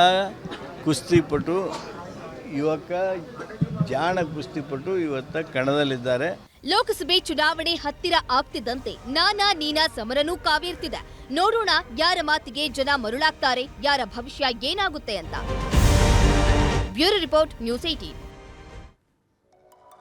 ಕುಸ್ತಿಪಟು ಯುವಕ ಜಾಣ ಕುಸ್ತಿಪಟ್ಟು ಇವತ್ತ ಕಣದಲ್ಲಿದ್ದಾರೆ. ಲೋಕಸಭೆ ಚುನಾವಣೆ ಹತ್ತಿರ ಆಗ್ತಿದ್ದಂತೆ ನಾನಾ ನೀನಾ ಸಮರನೂ ಕಾವೇರ್ತಿದೆ. ನೋಡೋಣ ಯಾರ ಮಾತಿಗೆ ಜನ ಮರುಳಾಗ್ತಾರೆ, ಯಾರ ಭವಿಷ್ಯ ಏನಾಗುತ್ತೆ ಅಂತ. Bureau report, news eighteen